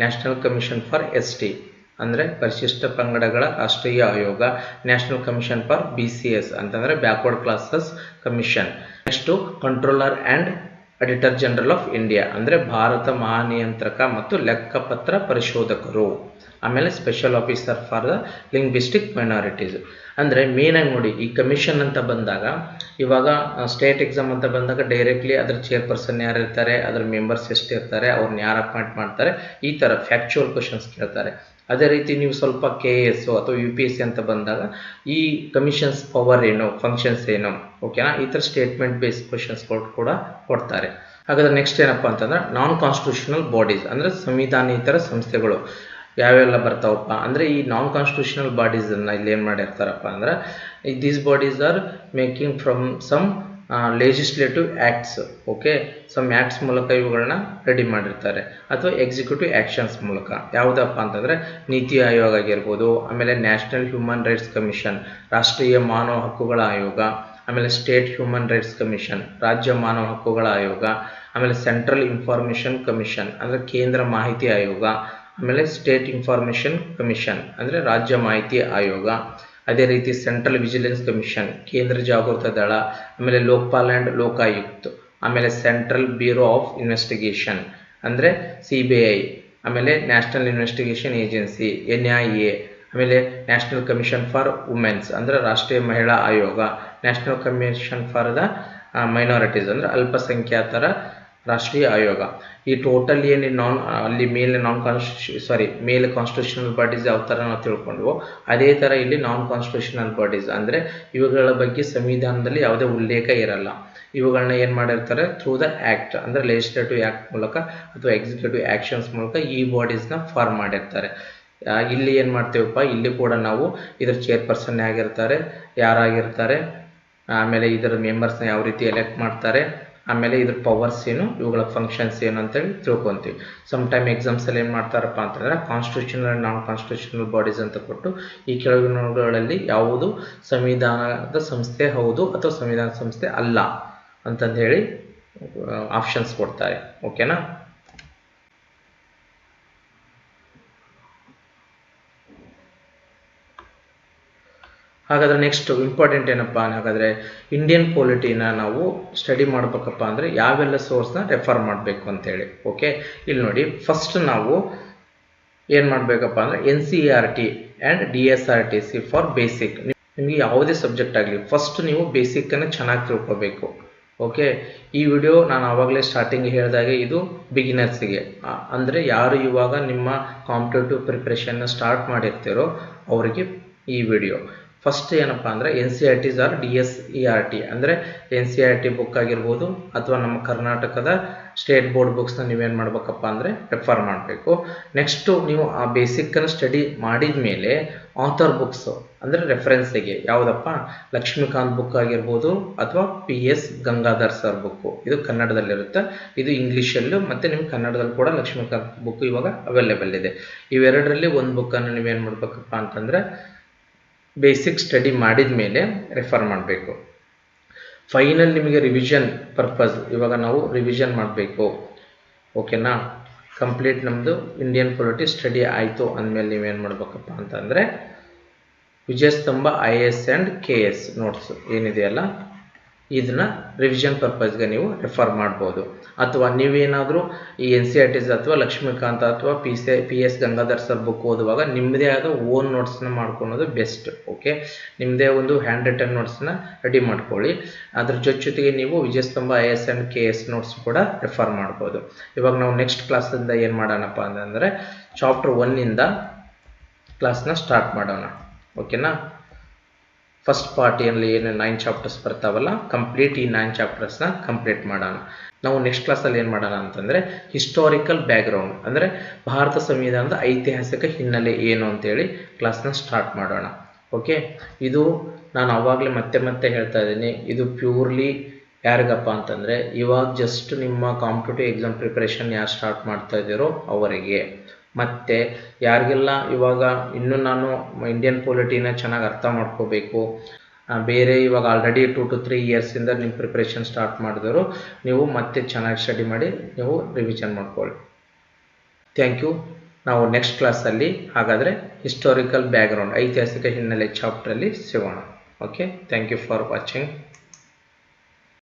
national commission for S T ಅಂದರೆ ಪರಿಶಿಷ್ಟ ಪಂಗಡಗಳ ರಾಷ್ಟ್ರೀಯ ಆಯೋಗ national commission for B C S ಅಂತಂದರೆ backward classes commission next controller and auditor general of India ಅಂದರೆ ಭಾರತ ಮಹಾನಿಯಂತ್ರಕ ಮತ್ತು ಲೆಕ್ಕಪತ್ರ ಪರಿಶೋಧಕರು. ಆಮೇಲೆ special officer for the linguistic minorities ಅಂದರೆ ಮೇನಾಗಿ ನೋಡಿ, ಈ ಕಮಿಷನ್ ಅಂತ ಬಂದಾಗ, ಇವಾಗ ಸ್ಟೇಟ್ ಎಕ್ಸಾಮ್ ಅಂತ ಬಂದಾಗ ಡೈರೆಕ್ಟ್ಲಿ ಅದ್ರ ಚೇರ್ಪರ್ಸನ್ ಯಾರು ಇರ್ತಾರೆ, ಅದ್ರ ಮೆಂಬರ್ಸ್ ಎಷ್ಟು ಇರ್ತಾರೆ ಅವ್ರನ್ನ ಯಾರು ಅಪಾಯಿಂಟ್ ಮಾಡ್ತಾರೆ, ಈ ಥರ ಫ್ಯಾಕ್ಚುವಲ್ ಕ್ವಶನ್ಸ್ ಕೇಳ್ತಾರೆ. ಅದೇ ರೀತಿ ನೀವು ಸ್ವಲ್ಪ ಕೆ ಎ ಎಸ್ಸು ಅಥವಾ ಯು ಪಿ ಎಸ್ ಸಿ ಅಂತ ಬಂದಾಗ, ಈ ಕಮಿಷನ್ಸ್ ಪವರ್ ಏನು ಫಂಕ್ಷನ್ಸ್ ಏನು ಓಕೆನಾ ಈ ಥರ ಸ್ಟೇಟ್ಮೆಂಟ್ ಬೇಸ್ಡ್ ಕೊಟ್ಟು ಕೂಡ ಕೊಡ್ತಾರೆ. ಹಾಗಾದ್ರೆ ನೆಕ್ಸ್ಟ್ ಏನಪ್ಪ ಅಂತಂದ್ರೆ ನಾನ್ ಕಾನ್ಸ್ಟಿಟ್ಯೂಷನಲ್ ಬಾಡೀಸ್ ಅಂದರೆ ಸಂವಿಧಾನೇತರ ಸಂಸ್ಥೆಗಳು. ಯಾವೆಲ್ಲ ಬರ್ತಾವಪ್ಪ ಅಂದರೆ ಈ ನಾನ್ ಕಾನ್ಸ್ಟಿಟ್ಯೂಷನಲ್ ಬಾಡೀಸನ್ನು ಇಲ್ಲಿ ಏನು ಮಾಡಿರ್ತಾರಪ್ಪ ಅಂದ್ರೆ these bodies are making from some legislative acts okay some acts ಮೂಲಕ ಇವುಗಳನ್ನ ರೆಡಿ ಮಾಡಿರ್ತಾರೆ. ಅಥವಾ ಎಕ್ಸಿಕ್ಯೂಟಿವ್ ಆ್ಯಕ್ಷನ್ಸ್ ಮೂಲಕ. ಯಾವುದಪ್ಪ ಅಂತಂದರೆ ನೀತಿ ಆಯೋಗ ಆಗಿರ್ಬೋದು, ಆಮೇಲೆ ನ್ಯಾಷನಲ್ ಹ್ಯೂಮನ್ ರೈಟ್ಸ್ ಕಮಿಷನ್ ರಾಷ್ಟ್ರೀಯ ಮಾನವ ಹಕ್ಕುಗಳ ಆಯೋಗ, ಆಮೇಲೆ ಸ್ಟೇಟ್ ಹ್ಯೂಮನ್ ರೈಟ್ಸ್ ಕಮಿಷನ್ ರಾಜ್ಯ ಮಾನವ ಹಕ್ಕುಗಳ ಆಯೋಗ, ಆಮೇಲೆ ಸೆಂಟ್ರಲ್ ಇನ್ಫಾರ್ಮೇಷನ್ ಕಮಿಷನ್ ಅಂದರೆ ಕೇಂದ್ರ ಮಾಹಿತಿ ಆಯೋಗ ಆಮೇಲೆ ಸ್ಟೇಟ್ ಇನ್ಫಾರ್ಮೇಷನ್ ಕಮಿಷನ್ ಅಂದರೆ ರಾಜ್ಯ ಮಾಹಿತಿ ಆಯೋಗ. ಅದೇ ರೀತಿ ಸೆಂಟ್ರಲ್ ವಿಜಿಲೆನ್ಸ್ ಕಮಿಷನ್ ಕೇಂದ್ರ ಜಾಗೃತ ದಳ, ಆಮೇಲೆ ಲೋಕ್ಪಾಲ್ ಆ್ಯಂಡ್ ಲೋಕಾಯುಕ್ತ್ ಆಮೇಲೆ ಸೆಂಟ್ರಲ್ ಬ್ಯೂರೋ ಆಫ್ ಇನ್ವೆಸ್ಟಿಗೇಷನ್ ಅಂದರೆ ಸಿ ಬಿ ಐ ಆಮೇಲೆ national investigation agency N I A ಆಮೇಲೆ ನ್ಯಾಷನಲ್ ಕಮಿಷನ್ ಫಾರ್ ವುಮೆನ್ಸ್ ಅಂದರೆ ರಾಷ್ಟ್ರೀಯ ಮಹಿಳಾ ಆಯೋಗ national commission for the minorities ಅಂದರೆ ಅಲ್ಪಸಂಖ್ಯಾತರ ರಾಷ್ಟ್ರೀಯ ಆಯೋಗ. ಈ ಟೋಟಲ್ ಏನು ನಾನ್ ಅಲ್ಲಿ ಮೇಲೆ ನಾನ್ ಕಾನ್ಸ್ಟಿಟ್ಯೂ ಸಾರಿ ಮೇಲೆ ಕಾನ್ಸ್ಟಿಟ್ಯೂಷನಲ್ ಬಾಡೀಸ್ ಯಾವ ಥರ ನಾವು ತಿಳ್ಕೊಂಡ್ವು, ಅದೇ ಥರ ಇಲ್ಲಿ ನಾನ್ ಕಾನ್ಸ್ಟಿಟ್ಯೂಷನಲ್ ಬಾಡೀಸ್ ಅಂದರೆ ಇವುಗಳ ಬಗ್ಗೆ ಸಂವಿಧಾನದಲ್ಲಿ ಯಾವುದೇ ಉಲ್ಲೇಖ ಇರಲ್ಲ. ಇವುಗಳನ್ನ ಏನು ಮಾಡಿರ್ತಾರೆ? ಥ್ರೂ ದ ಆ್ಯಕ್ಟ್ ಅಂದರೆ ಲೆಜಿಸ್ಲೇಟಿವ್ ಆ್ಯಕ್ಟ್ ಮೂಲಕ ಅಥವಾ ಎಕ್ಸಿಕ್ಯೂಟಿವ್ ಆ್ಯಕ್ಷನ್ಸ್ ಮೂಲಕ ಈ ಬಾಡೀಸ್ನ ಫಾರ್ಮ್ ಮಾಡಿರ್ತಾರೆ. ಇಲ್ಲಿ ಏನು ಮಾಡ್ತೀವಪ್ಪ? ಇಲ್ಲಿ ಕೂಡ ನಾವು ಇದರ ಚೇರ್ಪರ್ಸನ್ ಆಗಿರ್ತಾರೆ, ಯಾರಾಗಿರ್ತಾರೆ, ಆಮೇಲೆ ಇದರ ಮೆಂಬರ್ಸ್ನ ಯಾವ ರೀತಿ ಎಲೆಕ್ಟ್ ಮಾಡ್ತಾರೆ ಆಮೇಲೆ ಇದ್ರ ಪವರ್ಸ್ ಏನು, ಇವುಗಳ ಫಂಕ್ಷನ್ಸ್ ಏನು ಅಂತೇಳಿ ತಿಳ್ಕೊತೀವಿ. ಸಮ್ ಟೈಮ್ ಎಕ್ಸಾಮ್ಸಲ್ಲಿ ಏನು ಮಾಡ್ತಾರಪ್ಪ ಅಂತಂದರೆ ಕಾನ್ಸ್ಟಿಟ್ಯೂಷನಲ್ ನಾನ್ ಕಾನ್ಸ್ಟಿಟ್ಯೂಷನಲ್ ಬಾಡೀಸ್ ಅಂತ ಕೊಟ್ಟು ಈ ಕೆಳಗಿನವುಗಳಲ್ಲಿ ಯಾವುದು ಸಂವಿಧಾನದ ಸಂಸ್ಥೆ ಹೌದು ಅಥವಾ ಸಂವಿಧಾನ ಸಂಸ್ಥೆ ಅಲ್ಲ ಅಂತಂದು ಹೇಳಿ ಆಪ್ಷನ್ಸ್ ಕೊಡ್ತಾರೆ. ಓಕೆನಾ ಹಾಗಾದ್ರೆ ನೆಕ್ಸ್ಟ್ ಇಂಪಾರ್ಟೆಂಟ್ ಏನಪ್ಪ ಹಾಗಾದರೆ ಇಂಡಿಯನ್ ಪೊಲಿಟಿನ ನಾವು ಸ್ಟಡಿ ಮಾಡ್ಬೇಕಪ್ಪ ಅಂದರೆ ಯಾವೆಲ್ಲ ಸೋರ್ಸ್ನ ರೆಫರ್ ಮಾಡಬೇಕು ಅಂತೇಳಿ ಓಕೆ ಇಲ್ಲಿ ನೋಡಿ ಫಸ್ಟ್ ನಾವು ಏನು ಮಾಡಬೇಕಪ್ಪ ಅಂದರೆ N C R T and D S R T C for basic ನಿಮಗೆ ಯಾವುದೇ ಸಬ್ಜೆಕ್ಟ್ ಆಗಲಿ ಫಸ್ಟ್ ನೀವು ಬೇಸಿಕ್ಕನ್ನು ಚೆನ್ನಾಗಿ ತಿಳ್ಕೊಬೇಕು ಓಕೆ ಈ ವಿಡಿಯೋ ನಾನು ಆವಾಗಲೇ ಸ್ಟಾರ್ಟಿಂಗ್ ಹೇಳಿದಾಗೆ ಇದು ಬಿಗಿನರ್ಸಿಗೆ ಅಂದರೆ ಯಾರು ಇವಾಗ ನಿಮ್ಮ ಕಾಂಪಿಟೇಟಿವ್ ಪ್ರಿಪ್ರೇಷನ್ನ ಸ್ಟಾರ್ಟ್ ಮಾಡಿರ್ತೀರೋ ಅವರಿಗೆ ಈ ವಿಡಿಯೋ ಫಸ್ಟ್ ಏನಪ್ಪ ಅಂದರೆ N C R Ts R D S E R T ಅಂದರೆ N C R T book ಆಗಿರ್ಬೋದು ಅಥವಾ ನಮ್ಮ ಕರ್ನಾಟಕದ ಸ್ಟೇಟ್ ಬೋರ್ಡ್ ಬುಕ್ಸ್ನ ನೀವೇನು ಮಾಡಬೇಕಪ್ಪ ಅಂದರೆ ರೆಫರ್ ಮಾಡಬೇಕು. ನೆಕ್ಸ್ಟು ನೀವು ಆ ಬೇಸಿಕ್ಕನ್ನು ಸ್ಟಡಿ ಮಾಡಿದ ಮೇಲೆ ಆಥರ್ ಬುಕ್ಸು ಅಂದರೆ ರೆಫರೆನ್ಸಿಗೆ ಯಾವುದಪ್ಪ? ಲಕ್ಷ್ಮೀಕಾಂತ್ ಬುಕ್ ಆಗಿರ್ಬೋದು ಅಥವಾ P S Gangadhar sir book ಇದು ಕನ್ನಡದಲ್ಲಿರುತ್ತೆ. ಇದು ಇಂಗ್ಲೀಷಲ್ಲೂ ಮತ್ತು ನಿಮ್ಮ ಕನ್ನಡದಲ್ಲಿ ಕೂಡ ಲಕ್ಷ್ಮೀಕಾಂತ್ ಬುಕ್ ಇವಾಗ ಅವೈಲೇಬಲ್ ಇದೆ. ಇವೆರಡರಲ್ಲಿ ಒಂದು ಬುಕ್ಕನ್ನು ನೀವೇನು ಮಾಡಬೇಕಪ್ಪ ಅಂತಂದರೆ ಬೇಸಿಕ್ ಸ್ಟಡಿ ಮಾಡಿದ ಮೇಲೆ ರೆಫರ್ ಮಾಡಬೇಕು. ಫೈನಲ್ ನಿಮಗೆ ರಿವಿಷನ್ ಪರ್ಪಸ್ ಇವಾಗ ನಾವು ರಿವಿಷನ್ ಮಾಡಬೇಕು. ಓಕೆನಾ ಕಂಪ್ಲೀಟ್ ನಮ್ಮದು ಇಂಡಿಯನ್ ಪೊಲಿಟಿ ಸ್ಟಡಿ ಆಯಿತು ಅಂದಮೇಲೆ ನೀವೇನು ಮಾಡಬೇಕಪ್ಪ ಅಂತಂದರೆ Vijayasthambha I S and K S notes ಏನಿದೆಯಲ್ಲ? ಇದನ್ನ ರಿವಿಷನ್ ಪರ್ಪಸ್ಗೆ ನೀವು ರೆಫರ್ ಮಾಡ್ಬೋದು. ಅಥವಾ ನೀವೇನಾದರೂ ಈ ಎನ್ ಸಿ ಆರ್ ಟಿಸ್ ಅಥವಾ ಲಕ್ಷ್ಮೀಕಾಂತ್ ಅಥವಾ P C P S Gangadhar sir book ಓದುವಾಗ ನಿಮ್ಮದೇ ಆದ ಓನ್ ನೋಟ್ಸ್ನ ಮಾಡ್ಕೊಳೋದು ಬೆಸ್ಟ್ ಓಕೆ ನಿಮ್ಮದೇ ಒಂದು ಹ್ಯಾಂಡ್ ರಿಟನ್ ನೋಟ್ಸ್ನ ರೆಡಿ ಮಾಡ್ಕೊಳ್ಳಿ. ಅದ್ರ ಜೊತೆ ಜೊತೆಗೆ ನೀವು Vijayasthambha I S and K S notes ಕೂಡ ರೆಫರ್ ಮಾಡ್ಬೋದು. ಇವಾಗ ನಾವು ನೆಕ್ಸ್ಟ್ ಕ್ಲಾಸಿಂದ ಏನು ಮಾಡೋಣಪ್ಪ ಅಂತಂದರೆ ಚಾಪ್ಟರ್ ಒನ್ನಿಂದ ಕ್ಲಾಸ್ನ ಸ್ಟಾರ್ಟ್ ಮಾಡೋಣ ಓಕೆನಾ ಫಸ್ಟ್ ಪಾರ್ಟಿಯಲ್ಲಿ ಏನು ನೈನ್ ಚಾಪ್ಟರ್ಸ್ ಬರ್ತಾವಲ್ಲ ಕಂಪ್ಲೀಟ್ ಈ ನೈನ್ ಚಾಪ್ಟರ್ಸ್ನ ಕಂಪ್ಲೀಟ್ ಮಾಡೋಣ. ನಾವು ನೆಕ್ಸ್ಟ್ ಕ್ಲಾಸಲ್ಲಿ ಏನು ಮಾಡೋಣ ಅಂತಂದರೆ ಹಿಸ್ಟಾರಿಕಲ್ ಬ್ಯಾಕ್ಗ್ರೌಂಡ್ ಅಂದರೆ ಭಾರತ ಸಂವಿಧಾನದ ಐತಿಹಾಸಿಕ ಹಿನ್ನೆಲೆ ಏನು ಅಂತೇಳಿ ಕ್ಲಾಸ್ನ ಸ್ಟಾರ್ಟ್ ಮಾಡೋಣ. ಓಕೆ ಇದು ನಾನು ಆವಾಗಲೇ ಮತ್ತೆ ಮತ್ತೆ ಹೇಳ್ತಾ ಇದ್ದೀನಿ, ಇದು ಪ್ಯೂರ್ಲಿ ಯಾರಿಗಪ್ಪ ಅಂತಂದರೆ ಇವಾಗ ಜಸ್ಟ್ ನಿಮ್ಮ ಕಾಂಪಿಟೇಟಿವ್ ಎಕ್ಸಾಮ್ ಪ್ರಿಪ್ರೇಷನ್ ಯಾರು ಸ್ಟಾರ್ಟ್ ಮಾಡ್ತಾ ಇದ್ದೀರೋ ಅವರಿಗೆ. ಮತ್ತು ಯಾರಿಗೆಲ್ಲ ಇವಾಗ ಇನ್ನೂ ನಾನು ಇಂಡಿಯನ್ ಪೊಲಿಟಿನ ಚೆನ್ನಾಗಿ ಅರ್ಥ ಮಾಡ್ಕೋಬೇಕು ಬೇರೆ ಇವಾಗ ಆಲ್ರೆಡಿ ಟು ಟು ತ್ರೀ ಇಯರ್ಸಿಂದ ನಿಮ್ಮ ಪ್ರಿಪ್ರೇಷನ್ ಸ್ಟಾರ್ಟ್ ಮಾಡಿದವರು, ನೀವು ಮತ್ತೆ ಚೆನ್ನಾಗಿ ಸ್ಟಡಿ ಮಾಡಿ, ನೀವು ರಿವಿಷನ್ ಮಾಡ್ಕೊಳ್ಳಿ. ಥ್ಯಾಂಕ್ ಯು ನಾವು ನೆಕ್ಸ್ಟ್ ಕ್ಲಾಸಲ್ಲಿ ಹಾಗಾದರೆ ಹಿಸ್ಟೋರಿಕಲ್ ಬ್ಯಾಕ್ಗ್ರೌಂಡ್ ಐತಿಹಾಸಿಕ ಹಿನ್ನೆಲೆ ಚಾಪ್ಟ್ರಲ್ಲಿ ಸಿಗೋಣ. Okay thank you for watching